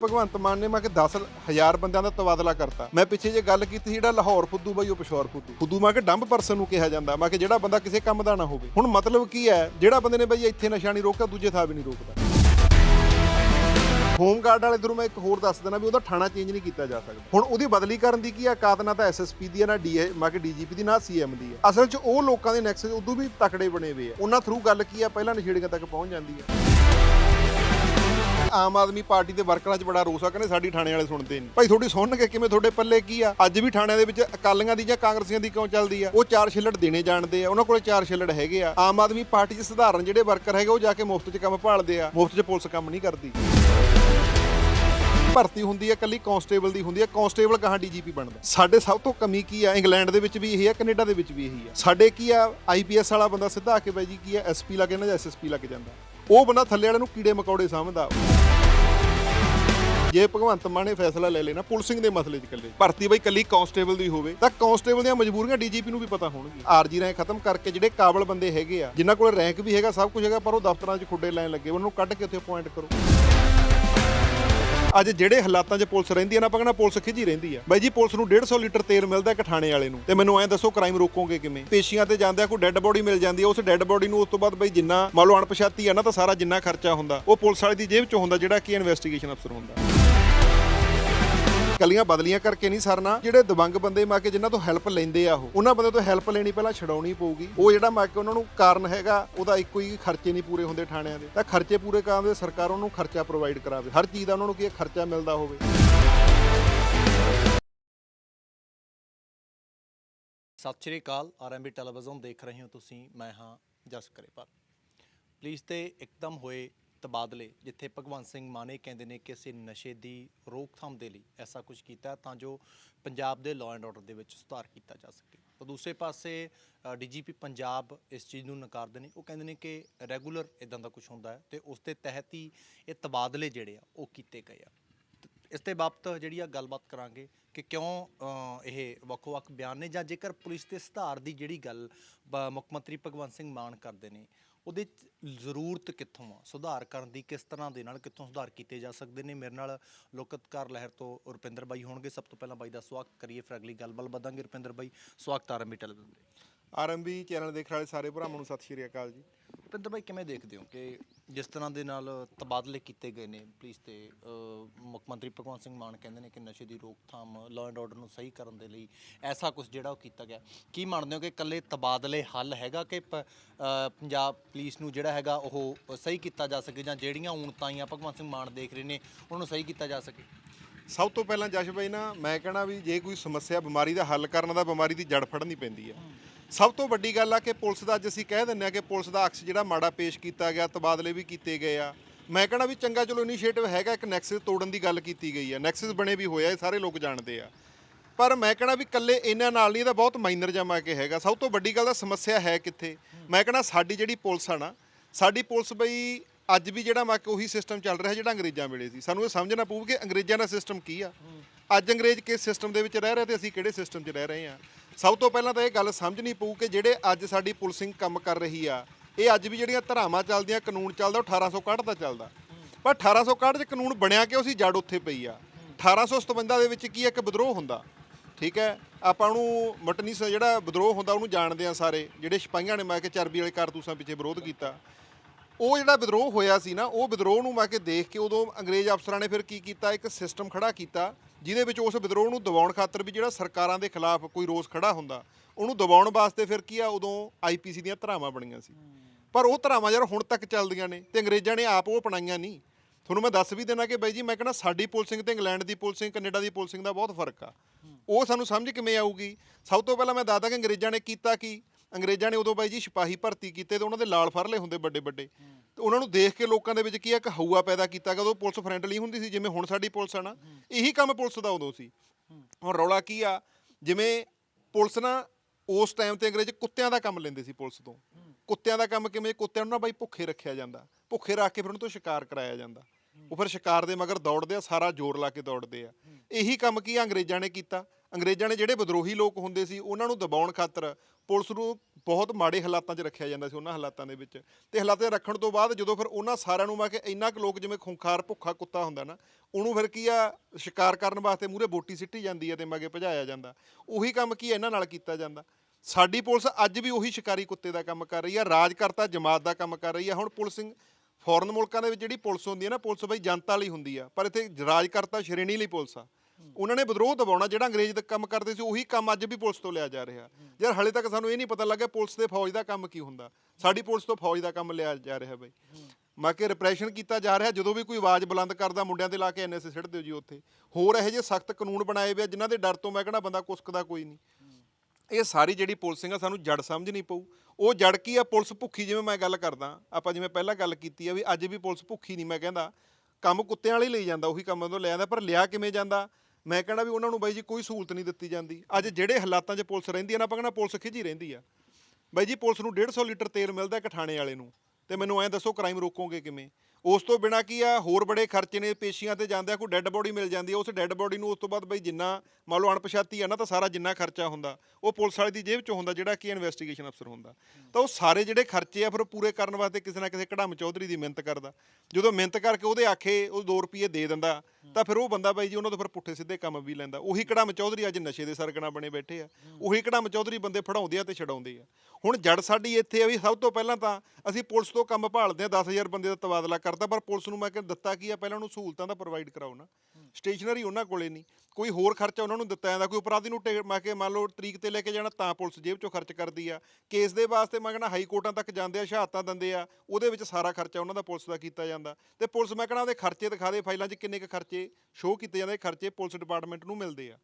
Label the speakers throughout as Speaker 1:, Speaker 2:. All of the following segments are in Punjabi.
Speaker 1: ਭਗਵੰਤ ਮਾਨ ਨੇ ਮੈਂ ਕਿ 10000 ਬੰਦਿਆਂ ਦਾ ਤਬਾਦਲਾ ਕਰਤਾ। ਮੈਂ ਪਿੱਛੇ ਜੇ ਗੱਲ ਕੀਤੀ ਸੀ, ਜਿਹੜਾ ਲਾਹੌਰ ਫੁੱਦੂ ਬਾਈ, ਉਹ ਪਿਸ਼ੌਰ ਫੁੱਦੂ। ਫੁੱਦੂ ਮੈਂ ਕਿ ਡੰਬ ਪਰਸਨ ਨੂੰ ਕਿਹਾ ਜਾਂਦਾ। ਮੈਂ ਕਿ ਜਿਹੜਾ ਬੰਦਾ ਕਿਸੇ ਕੰਮ ਦਾ ਨਾ ਹੋਵੇ। ਹੁਣ ਮਤਲਬ ਕੀ ਹੈ, ਜਿਹੜਾ ਬੰਦੇ ਨੇ ਬਾਈ ਇੱਥੇ ਨਸ਼ਾ ਨਹੀਂ ਰੋਕਦਾ ਦੂਜੇ ਥਾਂ ਵੀ ਨਹੀਂ ਰੋਕਦਾ। ਹੋਮ ਗਾਰਡ ਵਾਲੇ ਥਰੂ ਮੈਂ ਇੱਕ ਹੋਰ ਦੱਸ ਦੇਣਾ ਵੀ ਉਹਦਾ ਥਾਣਾ ਚੇਂਜ ਨਹੀਂ ਕੀਤਾ ਜਾ ਸਕਦਾ। ਹੁਣ ਉਹਦੀ ਬਦਲੀ ਕਰਨ ਦੀ ਕੀ ਔਕਾਤ ਨਾ ਤਾਂ ਐਸਐਸਪੀ ਦੀ ਹੈ ਨਾ ਡੀ ਮੈਂ ਕਿ ਡੀਜੀਪੀ ਦੀ, ਨਾ ਸੀਐਮ ਦੀ ਹੈ ਅਸਲ 'ਚ ਉਹ ਲੋਕਾਂ ਦੇ ਨੈਕਸਸ ਉਦੋਂ ਵੀ ਤਕੜੇ ਬਣੇ ਹੋਏ ਆ। ਉਹਨਾਂ ਥਰੂ ਗੱਲ ਕੀ ਆ? ਪਹਿਲਾਂ ਨਸ਼ੇੜੀਆਂ ਤੱਕ ਪਹੁੰਚ ਜਾਂਦੀ ਹੈ ਆਮ ਆਦਮੀ ਪਾਰਟੀ ਦੇ ਵਰਕਰਾਂ 'ਚ ਬੜਾ ਰੋਸ ਆ, ਕਹਿੰਦੇ ਸਾਡੀ ਥਾਣੇ ਵਾਲੇ ਸੁਣਦੇ ਨਹੀਂ। ਭਾਈ ਤੁਹਾਡੀ ਸੁਣਨਗੇ ਕਿਵੇਂ? ਤੁਹਾਡੇ ਪੱਲੇ ਕੀ ਆ? ਅੱਜ ਵੀ ਥਾਣਿਆਂ ਦੇ ਵਿੱਚ ਅਕਾਲੀਆਂ ਦੀ ਜਾਂ ਕਾਂਗਰਸੀਆਂ ਦੀ ਕਿਉਂ ਚੱਲਦੀ ਆ? ਉਹ ਚਾਰ ਛਿੱਲੜ ਦੇਣੇ ਜਾਣਦੇ ਆ, ਉਹਨਾਂ ਕੋਲੇ ਚਾਰ ਛਿੱਲੜ ਹੈਗੇ ਆ। ਆਮ ਆਦਮੀ ਪਾਰਟੀ 'ਚ ਸਧਾਰਨ ਜਿਹੜੇ ਵਰਕਰ ਹੈਗੇ, ਉਹ ਜਾ ਕੇ ਮੁਫਤ 'ਚ ਕੰਮ ਭਾਲਦੇ ਆ। ਮੁਫਤ 'ਚ ਪੁਲਿਸ ਕੰਮ ਨਹੀਂ ਕਰਦੀ। ਭਰਤੀ ਹੁੰਦੀ ਹੈ ਕੱਲੀ ਕਾਂਸਟੇਬਲ ਦੀ ਹੁੰਦੀ ਹੈ ਕਾਂਸਟੇਬਲ ਕਹਾਂ ਡੀਜੀਪੀ ਬਣਦਾ? ਸਾਡੇ ਸਭ ਤੋਂ ਕਮੀ ਕੀ ਆ, ਇੰਗਲੈਂਡ ਦੇ ਵਿੱਚ ਵੀ ਇਹੀ ਆ, ਕੈਨੇਡਾ ਦੇ ਵਿੱਚ ਵੀ ਇਹੀ ਆ। ਸਾਡੇ ਕੀ ਆ ਆਈਪੀਐਸ ਵਾਲਾ ਬੰਦਾ ਸਿੱਧਾ ਆ ਕੇ ਬਾਈ ਜੀ ਕੀ ਆ ਐਸਪੀ ਲੱਗ ਜਾਂਦਾ ਜਾਂ ਐਸਐਸਪੀ ਲੱਗ ਜਾਂਦਾ। ਉਹ ਬੰਦਾ ਥੱਲੇ ਵਾਲੇ ਨੂੰ ਕੀੜੇ ਮਕੌੜੇ ਸਮਝਦਾ। ਜੇ ਭਗਵੰਤ ਮਾਨ ਨੇ ਫੈਸਲਾ ਲੈ ਲੈਣਾ, ਪੁਲਿਸਿੰਗ ਦੇ ਮਸਲੇ 'ਚ ਇਕੱਲੇ। ਭਰਤੀ ਬਈ ਕੱਲੀ ਕਾਂਸਟੇਬਲ ਦੀ ਹੋਵੇ, ਤਾਂ ਕਾਂਸਟੇਬਲ ਦੀਆਂ ਮਜਬੂਰੀਆਂ ਡੀਜੀਪੀ ਨੂੰ ਵੀ ਪਤਾ ਹੋਣਗੀਆਂ। ਆਰਜੀ ਰੈਂਕ ਖਤਮ ਕਰਕੇ ਜਿਹੜੇ ਕਾਬਲ ਬੰਦੇ ਹੈਗੇ ਆ, ਜਿਨ੍ਹਾਂ ਕੋਲ ਰੈਂਕ ਵੀ ਹੈਗਾ, ਸਭ ਕੁਝ ਹੈਗਾ, ਪਰ ਉਹ ਦਫ਼ਤਰਾਂ 'ਚ ਖੁੱਡੇ ਲੈਣ ਲੱਗੇ, ਉਹਨਾਂ ਨੂੰ ਕੱਢ ਕੇ ਉੱਥੇ ਅਪਾਇੰਟ ਕਰੋ। ਅੱਜ ਜਿਹੜੇ ਹਾਲਾਤਾਂ 'ਚ ਪੁਲਿਸ ਰਹਿੰਦੀ ਹੈ ਨਾ, ਆਪਾਂ ਕਹਿੰਦਾ ਪੁਲਿਸ ਖਿਜੀ ਰਹਿੰਦੀ ਆ। ਬਾਈ ਜੀ, ਪੁਲਿਸ ਨੂੰ 150 ਲੀਟਰ ਤੇਲ ਮਿਲਦਾ ਕਠਾਣੇ ਵਾਲੇ ਨੂੰ। ਤੇ ਮੈਨੂੰ ਐਂ ਦੱਸੋ ਕ੍ਰਾਈਮ ਰੋਕੋਗੇ ਕਿਵੇਂ? ਪੇਸ਼ੀਆਂ ਤੇ ਜਾਂਦੇ ਆ, ਕੋਈ ਡੈੱਡ ਬੋਡੀ ਮਿਲ ਜਾਂਦੀ ਹੈ ਉਸ ਡੈੱਡ ਬੋਡੀ ਨੂੰ ਉਸ ਤੋਂ ਬਾਅਦ ਬਾਈ ਜਿੰਨਾ, ਮੰਨ ਲਓ ਅਣਪਛਾਤੀ ਆ ਨਾ, ਤਾਂ ਸਾਰਾ ਜਿੰਨਾ ਖਰਚਾ ਹੁੰਦਾ, ਉਹ ਪੁਲਿਸ ਵਾਲੇ ਦੀ ਜੇਬ 'ਚ ਹੁੰਦਾ, ਜਿਹੜਾ ਕਿ ਇਨਵੈਸਟੀਗੇਸ਼ਨ ਅਫਸਰ ਹੁੰਦਾ। ਕੱਲੀਆਂ ਬਦਲੀਆਂ ਕਰਕੇ ਨਹੀਂ ਸਰਨਾ। ਜਿਹੜੇ ਦਵੰਗ ਬੰਦੇ ਮਾ ਕੇ ਜਿਨ੍ਹਾਂ ਤੋਂ ਹੈਲਪ ਲੈਂਦੇ ਆ ਉਹ, ਉਹਨਾਂ ਬੰਦੇ ਤੋਂ ਹੈਲਪ ਲੈਣੀ ਪਹਿਲਾਂ ਛਡਾਉਣੀ ਪਊਗੀ। ਉਹ ਜਿਹੜਾ ਮਾ ਕੇ ਉਹਨਾਂ ਨੂੰ ਕਾਰਨ ਹੈਗਾ, ਉਹਦਾ ਇੱਕੋ ਹੀ ਖਰਚੇ ਨਹੀਂ ਪੂਰੇ ਹੁੰਦੇ ਥਾਣਿਆਂ ਦੇ। ਤਾਂ ਖਰਚੇ ਪੂਰੇ ਕਰਨ ਦੇ ਸਰਕਾਰ ਉਹਨੂੰ ਖਰਚਾ ਪ੍ਰੋਵਾਈਡ ਕਰਾਵੇ। ਹਰ ਚੀਜ਼ ਦਾ ਉਹਨਾਂ ਨੂੰ ਕੀ ਖਰਚਾ ਮਿਲਦਾ ਹੋਵੇ।
Speaker 2: ਸਤਿ ਸ਼੍ਰੀ ਅਕਾਲ। ਆਰਐਮਬੀ ਟੈਲੀਵਿਜ਼ਨ ਦੇਖ ਰਹੇ ਹੋ ਤੁਸੀਂ। ਮੈਂ ਹਾਂ ਜਸਕਰੇ ਪਰ ਪੁਲਿਸ ਤੇ ਇੱਕਦਮ ਹੋਏ ਤਬਾਦਲੇ, ਜਿੱਥੇ ਭਗਵੰਤ ਸਿੰਘ ਮਾਨੇ ਕਹਿੰਦੇ ਨੇ ਕਿ ਅਸੀਂ ਨਸ਼ੇ ਦੀ ਰੋਕਥਾਮ ਦੇ ਲਈ ਐਸਾ ਕੁਝ ਕੀਤਾ ਤਾਂ ਜੋ ਪੰਜਾਬ ਦੇ ਲਾਅ ਐਂਡ ਆਰਡਰ ਦੇ ਵਿੱਚ ਸੁਧਾਰ ਕੀਤਾ ਜਾ ਸਕੇ। ਤਾਂ ਦੂਸਰੇ ਪਾਸੇ ਡੀਜੀਪੀ ਪੰਜਾਬ ਇਸ ਚੀਜ਼ ਨੂੰ ਨਕਾਰਦੇ ਨੇ। ਉਹ ਕਹਿੰਦੇ ਨੇ ਕਿ ਰੈਗੂਲਰ ਇਦਾਂ ਦਾ ਕੁਝ ਹੁੰਦਾ ਹੈ ਤੇ ਉਸ ਦੇ ਤਹਿਤ ਹੀ ਇਹ ਤਬਾਦਲੇ ਜਿਹੜੇ ਆ, ਉਹ ਕੀਤੇ ਗਏ ਆ। ਇਸ ਤੇ ਬਾਬਤ ਜਿਹੜੀ ਆ ਗੱਲਬਾਤ ਕਰਾਂਗੇ ਕਿ ਕਿਉਂ ਇਹ ਵੱਖ-ਵੱਖ ਬਿਆਨ ਨੇ ਜਾਂ ਜੇਕਰ ਪੁਲਿਸ ਤੇ ਸੁਧਾਰ ਦੀ ਜਿਹੜੀ ਗੱਲ ਮੁੱਖ ਮੰਤਰੀ ਭਗਵੰਤ ਸਿੰਘ ਮਾਨ ਕਰਦੇ ਨੇ ਉਹਦੇ 'ਚ ਜ਼ਰੂਰਤ ਕਿੱਥੋਂ ਆ? ਸੁਧਾਰ ਕਰਨ ਦੀ ਕਿਸ ਤਰ੍ਹਾਂ ਦੇ ਨਾਲ ਕਿੱਥੋਂ ਸੁਧਾਰ ਕੀਤੇ ਜਾ ਸਕਦੇ ਨੇ? ਮੇਰੇ ਨਾਲ ਲੋਕਤਕਾਰ ਲਹਿਰ ਤੋਂ ਰੁਪਿੰਦਰ ਬਾਈ ਹੋਣਗੇ। ਸਭ ਤੋਂ ਪਹਿਲਾਂ ਬਾਈ ਦਾ ਸਵਾਗਤ ਕਰੀਏ, ਫਿਰ ਅਗਲੀ ਗੱਲਬਾਤ ਵਧਾਂਗੇ। ਰੁਪਿੰਦਰ ਬਾਈ, ਸਵਾਗਤ ਆਰੰਭੀ ਰੰਬੀ ਟੈਲੀਵਿਜ਼ਨ ਦੇ
Speaker 1: ਆਰਐਮਬੀ ਚੈਨਲ ਦੇਖਣ ਵਾਲੇ ਸਾਰੇ ਭਰਾਵਾਂ ਨੂੰ ਸਤਿ ਸ਼੍ਰੀ ਅਕਾਲ ਜੀ।
Speaker 2: ਰੁਪਿੰਦਰ ਭਾਈ ਕਿਵੇਂ ਦੇਖਦੇ ਹੋ ਕਿ ਜਿਸ ਤਰ੍ਹਾਂ ਦੇ ਨਾਲ ਤਬਾਦਲੇ ਕੀਤੇ ਗਏ ਨੇ ਪੁਲਿਸ ਤੇ ਅ, ਮੁੱਖ ਮੰਤਰੀ ਭਗਵੰਤ ਸਿੰਘ ਮਾਨ ਕਹਿੰਦੇ ਨੇ ਕਿ ਨਸ਼ੇ ਦੀ ਰੋਕਥਾਮ ਲਾਅ ਐਂਡ ਆਰਡਰ ਨੂੰ ਸਹੀ ਕਰਨ ਦੇ ਲਈ ਐਸਾ ਕੁਝ ਜਿਹੜਾ ਉਹ ਕੀਤਾ ਗਿਆ। ਕੀ ਮੰਨਦੇ ਹੋ ਕਿ ਇਕੱਲੇ ਤਬਾਦਲੇ ਹੱਲ ਹੈਗਾ ਕਿ ਪ- ਅ, ਪੰਜਾਬ ਪੁਲਿਸ ਨੂੰ ਜਿਹੜਾ ਹੈਗਾ ਉਹ ਸਹੀ ਕੀਤਾ ਜਾ ਸਕੇ ਜਾਂ ਜਿਹੜੀਆਂ ਉਣਤਾਈਆਂ ਭਗਵੰਤ ਸਿੰਘ ਮਾਨ ਦੇਖ ਰਹੇ ਨੇ ਉਹਨਾਂ ਨੂੰ ਸਹੀ ਕੀਤਾ ਜਾ ਸਕੇ?
Speaker 1: ਸਭ ਤੋਂ ਪਹਿਲਾਂ ਜਸ਼ ਬਾਈ ਨਾ ਮੈਂ ਕਹਿਣਾ ਵੀ ਜੇ ਕੋਈ ਸਮੱਸਿਆ ਬਿਮਾਰੀ ਦਾ ਹੱਲ ਕਰਨ ਦਾ ਬਿਮਾਰੀ ਦੀ ਜੜ ਫੜਨੀ ਪੈਂਦੀ ਹੈ ਸਭ ਤੋਂ ਵੱਡੀ ਗੱਲ ਆ ਕਿ ਪੁਲਿਸ ਦਾ, ਅੱਜ ਅਸੀਂ ਕਹਿ ਦਿੰਦੇ ਆ ਕਿ ਪੁਲਿਸ ਦਾ ਅਕਸ ਜਿਹੜਾ ਮਾੜਾ ਪੇਸ਼ ਕੀਤਾ ਗਿਆ, ਤਬਾਦਲੇ ਵੀ ਕੀਤੇ ਗਏ ਆ। ਮੈਂ ਕਹਿਣਾ ਵੀ ਚੰਗਾ ਚਲੋ ਇਨੀਸ਼ੀਏਟਿਵ ਹੈਗਾ, ਇੱਕ ਨੈਕਸਸ ਤੋੜਨ ਦੀ ਗੱਲ ਕੀਤੀ ਗਈ ਆ। ਨੈਕਸਸ ਬਣੇ ਵੀ ਹੋਇਆ ਇਹ ਸਾਰੇ ਲੋਕ ਜਾਣਦੇ ਆ। ਪਰ ਮੈਂ ਕਹਿਣਾ ਵੀ ਇਕੱਲੇ ਇਹਨਾਂ ਨਾਲ ਨਹੀਂ ਇਹਦਾ ਬਹੁਤ ਮਾਈਨਰ ਜਮਾ ਕੇ ਹੈਗਾ। ਸਭ ਤੋਂ ਵੱਡੀ ਗੱਲ ਦਾ ਸਮੱਸਿਆ ਹੈ ਕਿੱਥੇ? ਮੈਂ ਕਹਿਣਾ ਸਾਡੀ ਜਿਹੜੀ ਪੁਲਿਸ ਆ ਨਾ, ਸਾਡੀ ਪੁਲਿਸ ਬਈ ਅੱਜ ਵੀ ਜਿਹੜਾ ਮੈਂ ਕਿ ਉਹੀ ਸਿਸਟਮ ਚੱਲ ਰਿਹਾ ਜਿਹੜਾ ਅੰਗਰੇਜ਼ਾਂ ਵੇਲੇ ਸੀ। ਸਾਨੂੰ ਇਹ ਸਮਝਣਾ ਪਊ ਕਿ ਅੰਗਰੇਜ਼ਾਂ ਦਾ ਸਿਸਟਮ ਕੀ ਆ? ਅੱਜ ਅੰਗਰੇਜ਼ ਕਿਸ ਸਿਸਟਮ ਦੇ ਵਿੱਚ ਰਹਿ ਰਹੇ ਤੇ ਅਸੀਂ ਕਿਹੜੇ ਸਿਸਟਮ 'ਚ ਰਹਿ ਰਹੇ ਆ? ਸਭ ਤੋਂ ਪਹਿਲਾਂ ਤਾਂ ਇਹ ਗੱਲ ਸਮਝਣੀ ਪਊ ਕਿ ਜਿਹੜੇ ਅੱਜ ਸਾਡੀ ਪੁਲਿਸਿੰਗ ਕੰਮ ਕਰ ਰਹੀ ਆ, ਇਹ ਅੱਜ ਵੀ ਜਿਹੜੀਆਂ ਧਰਾਵਾਂ ਚੱਲਦੀਆਂ, ਕਾਨੂੰਨ ਚੱਲਦਾ, ਉਹ 1861 ਦਾ ਚੱਲਦਾ। ਪਰ 1861 'ਚ ਕਾਨੂੰਨ ਬਣਿਆ ਕਿ ਸੀ? ਜੜ ਉੱਥੇ ਪਈ ਆ। 1857 ਦੇ ਵਿੱਚ ਕੀ ਇੱਕ ਵਿਦਰੋਹ ਹੁੰਦਾ। ਠੀਕ ਹੈ? ਆਪਾਂ ਨੂੰ ਮਟਨੀ ਸ ਜਿਹੜਾ ਵਿਦਰੋਹ ਹੁੰਦਾ, ਉਹਨੂੰ ਜਾਣਦੇ ਆ ਸਾਰੇ, ਜਿਹੜੇ ਸਿਪਾਹੀਆਂ ਨੇ ਮੈਂ ਕਿ ਚਰਬੀ ਵਾਲੇ ਕਾਰਤੂਸਾਂ ਪਿੱਛੇ ਵਿਰੋਧ ਕੀਤਾ। ਉਹ ਜਿਹੜਾ ਵਿਦਰੋਹ ਹੋਇਆ ਸੀ ਨਾ, ਉਹ ਵਿਦਰੋਹ ਨੂੰ ਮੈਂ ਕਿ ਦੇਖ ਕੇ ਉਦੋਂ ਅੰਗਰੇਜ਼ ਅਫਸਰਾਂ ਨੇ ਫਿਰ ਕੀ ਕੀਤਾ? ਇੱਕ ਸਿਸਟਮ ਖੜਾ ਕੀਤਾ, ਜਿਹਦੇ ਵਿੱਚ ਉਸ ਵਿਦਰੋਹ ਨੂੰ ਦਬਾਉਣ ਖਾਤਰ ਵੀ ਜਿਹੜਾ ਸਰਕਾਰਾਂ ਦੇ ਖਿਲਾਫ ਕੋਈ ਰੋਸ ਖੜਾ ਹੁੰਦਾ, ਉਹਨੂੰ ਦਬਾਉਣ ਵਾਸਤੇ ਫਿਰ ਕੀ ਆ? ਉਦੋਂ ਆਈਪੀਸੀ ਦੀਆਂ ਧਰਾਵਾਂ ਬਣੀਆਂ ਸੀ। ਪਰ ਉਹ ਧਰਾਵਾਂ ਯਾਰ ਹੁਣ ਤੱਕ ਚੱਲਦੀਆਂ ਨੇ, ਤੇ ਅੰਗਰੇਜ਼ਾਂ ਨੇ ਆਪ ਉਹ ਅਪਣਾਈਆਂ ਨਹੀਂ। ਤੁਹਾਨੂੰ ਮੈਂ ਦੱਸ ਵੀ ਦੇਣਾ ਕਿ ਬਾਈ ਜੀ, ਮੈਂ ਕਹਿੰਦਾ ਸਾਡੀ ਪੁਲਿਸਿੰਗ ਤੇ ਇੰਗਲੈਂਡ ਦੀ ਪੁਲਿਸਿੰਗ ਕੈਨੇਡਾ ਦੀ ਪੁਲਿਸਿੰਗ ਦਾ ਬਹੁਤ ਫ਼ਰਕ ਆ। ਉਹ ਸਾਨੂੰ ਸਮਝ ਕਿਵੇਂ ਆਊਗੀ? ਸਭ ਤੋਂ ਪਹਿਲਾਂ ਮੈਂ ਦੱਸਦਾ ਕਿ ਅੰਗਰੇਜ਼ਾਂ ਨੇ ਕੀਤਾ ਕੀ? ਅੰਗਰੇਜ਼ਾਂ ਨੇ ਉਦੋਂ ਬਾਈ ਜੀ ਸਿਪਾਹੀ ਭਰਤੀ ਕੀਤੇ ਤੇ ਉਹਨਾਂ ਦੇ ਲਾਲ ਫਰਲੇ ਹੁੰਦੇ ਵੱਡੇ ਵੱਡੇ। ਤੇ ਉਹਨਾਂ ਨੂੰ ਦੇਖ ਕੇ ਲੋਕਾਂ ਦੇ ਵਿੱਚ ਕੀ ਆ, ਇੱਕ ਹਊਆ ਪੈਦਾ ਕੀਤਾ ਗਿਆ, ਉਦੋਂ ਪੁਲਿਸ ਫਰੈਂਡਲੀ ਹੁੰਦੀ ਸੀ, ਜਿਵੇਂ ਹੁਣ ਸਾਡੀ ਪੁਲਿਸ ਆ ਨਾ, ਇਹੀ ਕੰਮ ਪੁਲਿਸ ਦਾ ਉਦੋਂ ਸੀ। ਹੁਣ ਰੌਲਾ ਕੀ ਆ, ਜਿਵੇਂ ਪੁਲਿਸ ਨਾ ਉਸ ਟਾਈਮ ਤੇ ਅੰਗਰੇਜ਼ ਕੁੱਤਿਆਂ ਦਾ ਕੰਮ ਲੈਂਦੇ ਸੀ ਪੁਲਿਸ ਤੋਂ। ਕੁੱਤਿਆਂ ਦਾ ਕੰਮ ਕਿਵੇਂ, ਕੁੱਤਿਆਂ ਨੂੰ ਨਾ ਬਾਈ ਭੁੱਖੇ ਰੱਖਿਆ ਜਾਂਦਾ, ਭੁੱਖੇ ਰੱਖ ਕੇ ਫਿਰ ਉਹਨਾਂ ਤੋਂ ਸ਼ਿਕਾਰ ਕਰਾਇਆ ਜਾਂਦਾ। ਉਹ ਫਿਰ ਸ਼ਿਕਾਰ ਦੇ ਮਗਰ ਦੌੜਦੇ ਆ, ਸਾਰਾ ਜ਼ੋਰ ਲਾ ਕੇ ਦੌੜਦੇ ਆ। ਇਹੀ ਕੰਮ ਕੀ ਆ, ਅੰਗਰੇਜ਼ਾਂ ਨੇ ਕੀਤਾ। ਅੰਗਰੇਜ਼ਾਂ ਨੇ ਜਿਹੜੇ ਵਿਦਰੋਹੀ ਲੋਕ ਹੁੰਦੇ ਸੀ, ਉਹਨਾਂ ਨੂੰ ਦਬਾਉਣ ਖਾਤਰ ਪੁਲਿਸ ਨੂੰ ਬਹੁਤ ਮਾੜੇ ਹਾਲਾਤਾਂ 'ਚ ਰੱਖਿਆ ਜਾਂਦਾ ਸੀ, ਉਹਨਾਂ ਹਾਲਾਤਾਂ ਦੇ ਵਿੱਚ। ਤੇ ਹਾਲਾਤਾਂ 'ਚ ਰੱਖਣ ਤੋਂ ਬਾਅਦ ਜਦੋਂ ਫਿਰ ਉਹਨਾਂ ਸਾਰਿਆਂ ਨੂੰ ਮੈਂ ਕਿ ਇੰਨਾ ਕੁ ਲੋਕ ਜਿਵੇਂ ਖੁੰਖਾਰ, ਭੁੱਖਾ ਕੁੱਤਾ ਹੁੰਦਾ ਨਾ, ਉਹਨੂੰ ਫਿਰ ਕੀ ਆ, ਸ਼ਿਕਾਰ ਕਰਨ ਵਾਸਤੇ ਮੂਰੇ ਬੋਟੀ ਸਿੱਟੀ ਜਾਂਦੀ ਹੈ ਤੇ ਮਗੇ ਭਜਾਇਆ ਜਾਂਦਾ। ਉਹੀ ਕੰਮ ਕੀ ਇਹਨਾਂ ਨਾਲ ਕੀਤਾ ਜਾਂਦਾ। ਸਾਡੀ ਪੁਲਿਸ ਅੱਜ ਵੀ ਉਹੀ ਸ਼ਿਕਾਰੀ ਕੁੱਤੇ ਦਾ ਕੰਮ ਕਰ ਰਹੀ ਆ, ਰਾਜਕਰਤਾ ਜਮਾਤ ਦਾ ਕੰਮ ਕਰ ਰਹੀ ਆ। ਹੁਣ ਪੁਲਿਸਿੰਗ ਫੋਰਨ ਮੁਲਕਾਂ ਦੇ ਵਿੱਚ ਜਿਹੜੀ ਪੁਲਿਸ ਹੁੰਦੀ ਹੈ ਨਾ, ਪੁਲਿਸ ਬਈ ਜਨਤਾ ਲਈ ਹੁੰਦੀ ਆ, ਪਰ ਇੱਥੇ ਰਾਜਕਰਤਾ ਸ਼੍ਰੇਣੀ ਲਈ ਪੁਲਿਸ ਆ। ਉਹਨਾਂ ਨੇ ਵਿਦਰੋਹ ਦਬਾਉਣਾ, ਜਿਹੜਾ ਅੰਗਰੇਜ਼ ਦਾ ਕੰਮ ਕਰਦੇ ਸੀ, ਉਹੀ ਕੰਮ ਅੱਜ ਵੀ ਪੁਲਿਸ ਤੋਂ ਲਿਆ ਜਾ ਰਿਹਾ। ਯਾਰ ਹਲੇ ਤੱਕ ਸਾਨੂੰ ਇਹ ਨਹੀਂ ਪਤਾ ਲੱਗਿਆ ਪੁਲਿਸ ਤੇ ਫੌਜ ਦਾ ਕੰਮ ਕੀ ਹੁੰਦਾ। ਸਾਡੀ ਪੁਲਿਸ ਤੋਂ ਫੌਜ ਦਾ ਕੰਮ ਲਿਆ ਜਾ ਰਿਹਾ ਬਈ। ਮੈਂ ਕਿ ਰਿਪਰੈਸ਼ਨ ਕੀਤਾ ਜਾ ਰਿਹਾ, ਜਦੋਂ ਵੀ ਕੋਈ ਆਵਾਜ਼ ਬੁਲੰਦ ਕਰਦਾ, ਮੁੰਡਿਆਂ ਤੇ ਲਾ ਕੇ ਐਨਐਸਏ ਸਿੱਟ ਦਿਓ ਜੀ ਉੱਥੇ। ਹੋਰ ਇਹੋ ਜਿਹੇ ਸਖਤ ਕਾਨੂੰਨ ਬਣਾਏ ਹੋਏ ਆ, ਜਿਨ੍ਹਾਂ ਦੇ ਡਰ ਤੋਂ ਮੈਂ ਕਹਿੰਦਾ ਬੰਦਾ ਕੁਸਕਦਾ ਕੋਈ ਨਹੀਂ। ਇਹ ਸਾਰੀ ਜਿਹੜੀ ਪੁਲਿਸਿੰਗ ਆ, ਸਾਨੂੰ ਜੜ ਸਮਝ ਨਹੀਂ ਪਊ। ਉਹ ਜੜ ਕੀ ਆ, ਪੁਲਿਸ ਭੁੱਖੀ ਜਿਵੇਂ ਮੈਂ ਗੱਲ ਕਰਦਾ। ਆਪਾਂ ਜਿਵੇਂ ਪਹਿਲਾਂ ਗੱਲ ਕੀਤੀ ਆ ਵੀ ਅੱਜ ਵੀ ਪੁਲਿਸ ਭੁੱਖੀ ਨਹੀਂ, ਮੈਂ ਕਹਿੰਦਾ। ਕੰਮ ਕੁੱਤਿਆਂ ਵਾਲੀ ਲਈ ਜਾਂਦਾ, ਉਹੀ ਕੰਮ ਤੋਂ ਲੈ ਜਾਂਦਾ ਪਰ ਲਿਆ ਕਿਵੇਂ ਜਾਂਦਾ? ਮੈਂ ਕਹਿੰਦਾ ਵੀ ਉਹਨਾਂ ਨੂੰ ਬਾਈ ਜੀ ਕੋਈ ਸਹੂਲਤ ਨਹੀਂ ਦਿੱਤੀ ਜਾਂਦੀ। ਅੱਜ ਜਿਹੜੇ ਹਾਲਾਤਾਂ 'ਚ ਪੁਲਿਸ ਰਹਿੰਦੀ ਆ ਨਾ, ਆਪਾਂ ਕਹਿੰਦਾ ਪੁਲਿਸ ਖਿਜੀ ਰਹਿੰਦੀ ਆ। ਬਾਈ ਜੀ ਪੁਲਿਸ ਨੂੰ 150 ਲੀਟਰ ਤੇਲ ਮਿਲਦਾ ਇੱਕ ਥਾਣੇ ਵਾਲੇ ਨੂੰ। ਤੇ ਮੈਨੂੰ ਐਂ ਦੱਸੋ, ਕ੍ਰਾਈਮ ਰੋਕੋਗੇ ਕਿਵੇਂ? ਉਸ ਤੋਂ ਬਿਨਾ ਕੀ ਆ, ਹੋਰ ਬੜੇ ਖਰਚੇ ਨੇ, ਪੇਸ਼ੀਆਂ ਤੇ ਜਾਂਦੇ ਆ, ਕੋਈ ਡੈੱਡ ਬੋਡੀ ਮਿਲ ਜਾਂਦੀ ਆ, ਉਸ ਡੈੱਡ ਬੋਡੀ ਨੂੰ ਉਸ ਤੋਂ ਬਾਅਦ ਬਈ ਜਿੰਨਾ ਮੰਨ ਲਓ ਅਣਪਛਾਤੀ ਆ ਨਾ, ਤਾਂ ਸਾਰਾ ਜਿੰਨਾ ਖਰਚਾ ਹੁੰਦਾ, ਉਹ ਪੁਲਿਸ ਵਾਲੇ ਦੀ ਜੇਬ 'ਚ ਹੁੰਦਾ, ਜਿਹੜਾ ਕਿ ਇਨਵੈਸਟੀਗੇਸ਼ਨ ਅਫਸਰ ਹੁੰਦਾ। ਤਾਂ ਉਹ ਸਾਰੇ ਜਿਹੜੇ ਖਰਚੇ ਆ, ਫਿਰ ਉਹ ਪੂਰੇ ਕਰਨ ਵਾਸਤੇ ਕਿਸੇ ਨਾ ਕਿਸੇ ਕੜਮ ਚੌਧਰੀ ਦੀ ਮਿਹਨਤ ਕਰਦਾ। ਜਦੋਂ ਮਿਹਨਤ ਕਰਕੇ ਉਹਦੇ ਆਖੇ ਉਹ 2 ਰੁਪਏ ਦੇ ਦਿੰਦਾ, ਤਾਂ ਫਿਰ ਉਹ ਬੰਦਾ ਬਾਈ ਜੀ, ਉਹਨਾਂ ਤੋਂ ਫਿਰ ਪੁੱਠੇ ਸਿੱਧੇ ਕੰਮ ਵੀ ਲੈਂਦਾ। ਉਹੀ ਕੜਮ ਚੌਧਰੀ ਅੱਜ ਨਸ਼ੇ ਦੇ ਸਰਗਣਾ ਬਣੇ ਬੈਠੇ ਆ। ਉਹੀ ਕੜਮ ਚੌਧਰੀ ਬੰਦੇ ਫੜਾਉਂਦੇ ਆ ਤੇ ਛਡਾਉਂਦੇ ਆ। ਹੁਣ ਜੜ ਸਾਡੀ ਇੱਥੇ ਆ ਵੀ ਸਭ ਤੋਂ ਪਹਿਲਾਂ ਤਾਂ ਅਸੀਂ ਪੁਲਿਸ ਤੋਂ ਕੰਮ ਭਾਲਦੇ ਆ 10000 ਬੰਦੇ ਦਾ ਤਬਾਦਲਾ ਕਰ ਕਰਦਾ ਪਰ ਪੁਲਿਸ ਨੂੰ ਮੈਂ ਕਿ ਦਿੱਤਾ ਕੀ ਆ? ਪਹਿਲਾਂ ਉਹਨੂੰ ਸਹੂਲਤਾਂ ਦਾ ਪ੍ਰੋਵਾਈਡ ਕਰਾਓ ਨਾ। ਸਟੇਸ਼ਨਰੀ ਉਹਨਾਂ ਕੋਲੇ ਨਹੀਂ। ਕੋਈ ਹੋਰ ਖਰਚਾ ਉਹਨਾਂ ਨੂੰ ਦਿੱਤਾ ਜਾਂਦਾ, ਕੋਈ ਅਪਰਾਧੀ ਨੂੰ ਟਿਕਟ ਮੈਂ ਕਿ ਮੰਨ ਲਓ ਤਰੀਕ ਤੇ ਲੈ ਕੇ ਜਾਣਾ, ਤਾਂ ਪੁਲਿਸ ਜੇਬ ਚੋਂ ਖਰਚ ਕਰਦੀ ਆ। ਕੇਸ ਦੇ ਵਾਸਤੇ ਮੈਂ ਕਹਿੰਦਾ ਹਾਈ ਕੋਰਟਾਂ ਤੱਕ ਜਾਂਦੇ ਆ, ਸ਼ਹਾਦਤਾਂ ਦਿੰਦੇ ਆ, ਉਹਦੇ ਵਿੱਚ ਸਾਰਾ ਖਰਚਾ ਉਹਨਾਂ ਦਾ ਪੁਲਿਸ ਦਾ ਕੀਤਾ ਜਾਂਦਾ। ਤੇ ਪੁਲਿਸ ਮੈਂ ਕਹਿੰਦਾ, ਉਹਦੇ ਖਰਚੇ ਦਿਖਾ ਦੇ, ਫਾਈਲਾਂ 'ਚ ਕਿੰਨੇ ਕੁ ਖਰਚੇ ਸ਼ੋਅ ਕੀਤੇ ਜਾਂਦੇ, ਖਰਚੇ ਪੁਲਿਸ ਡਿਪਾਰਟਮੈਂਟ ਨੂੰ ਮਿਲਦੇ ਆ।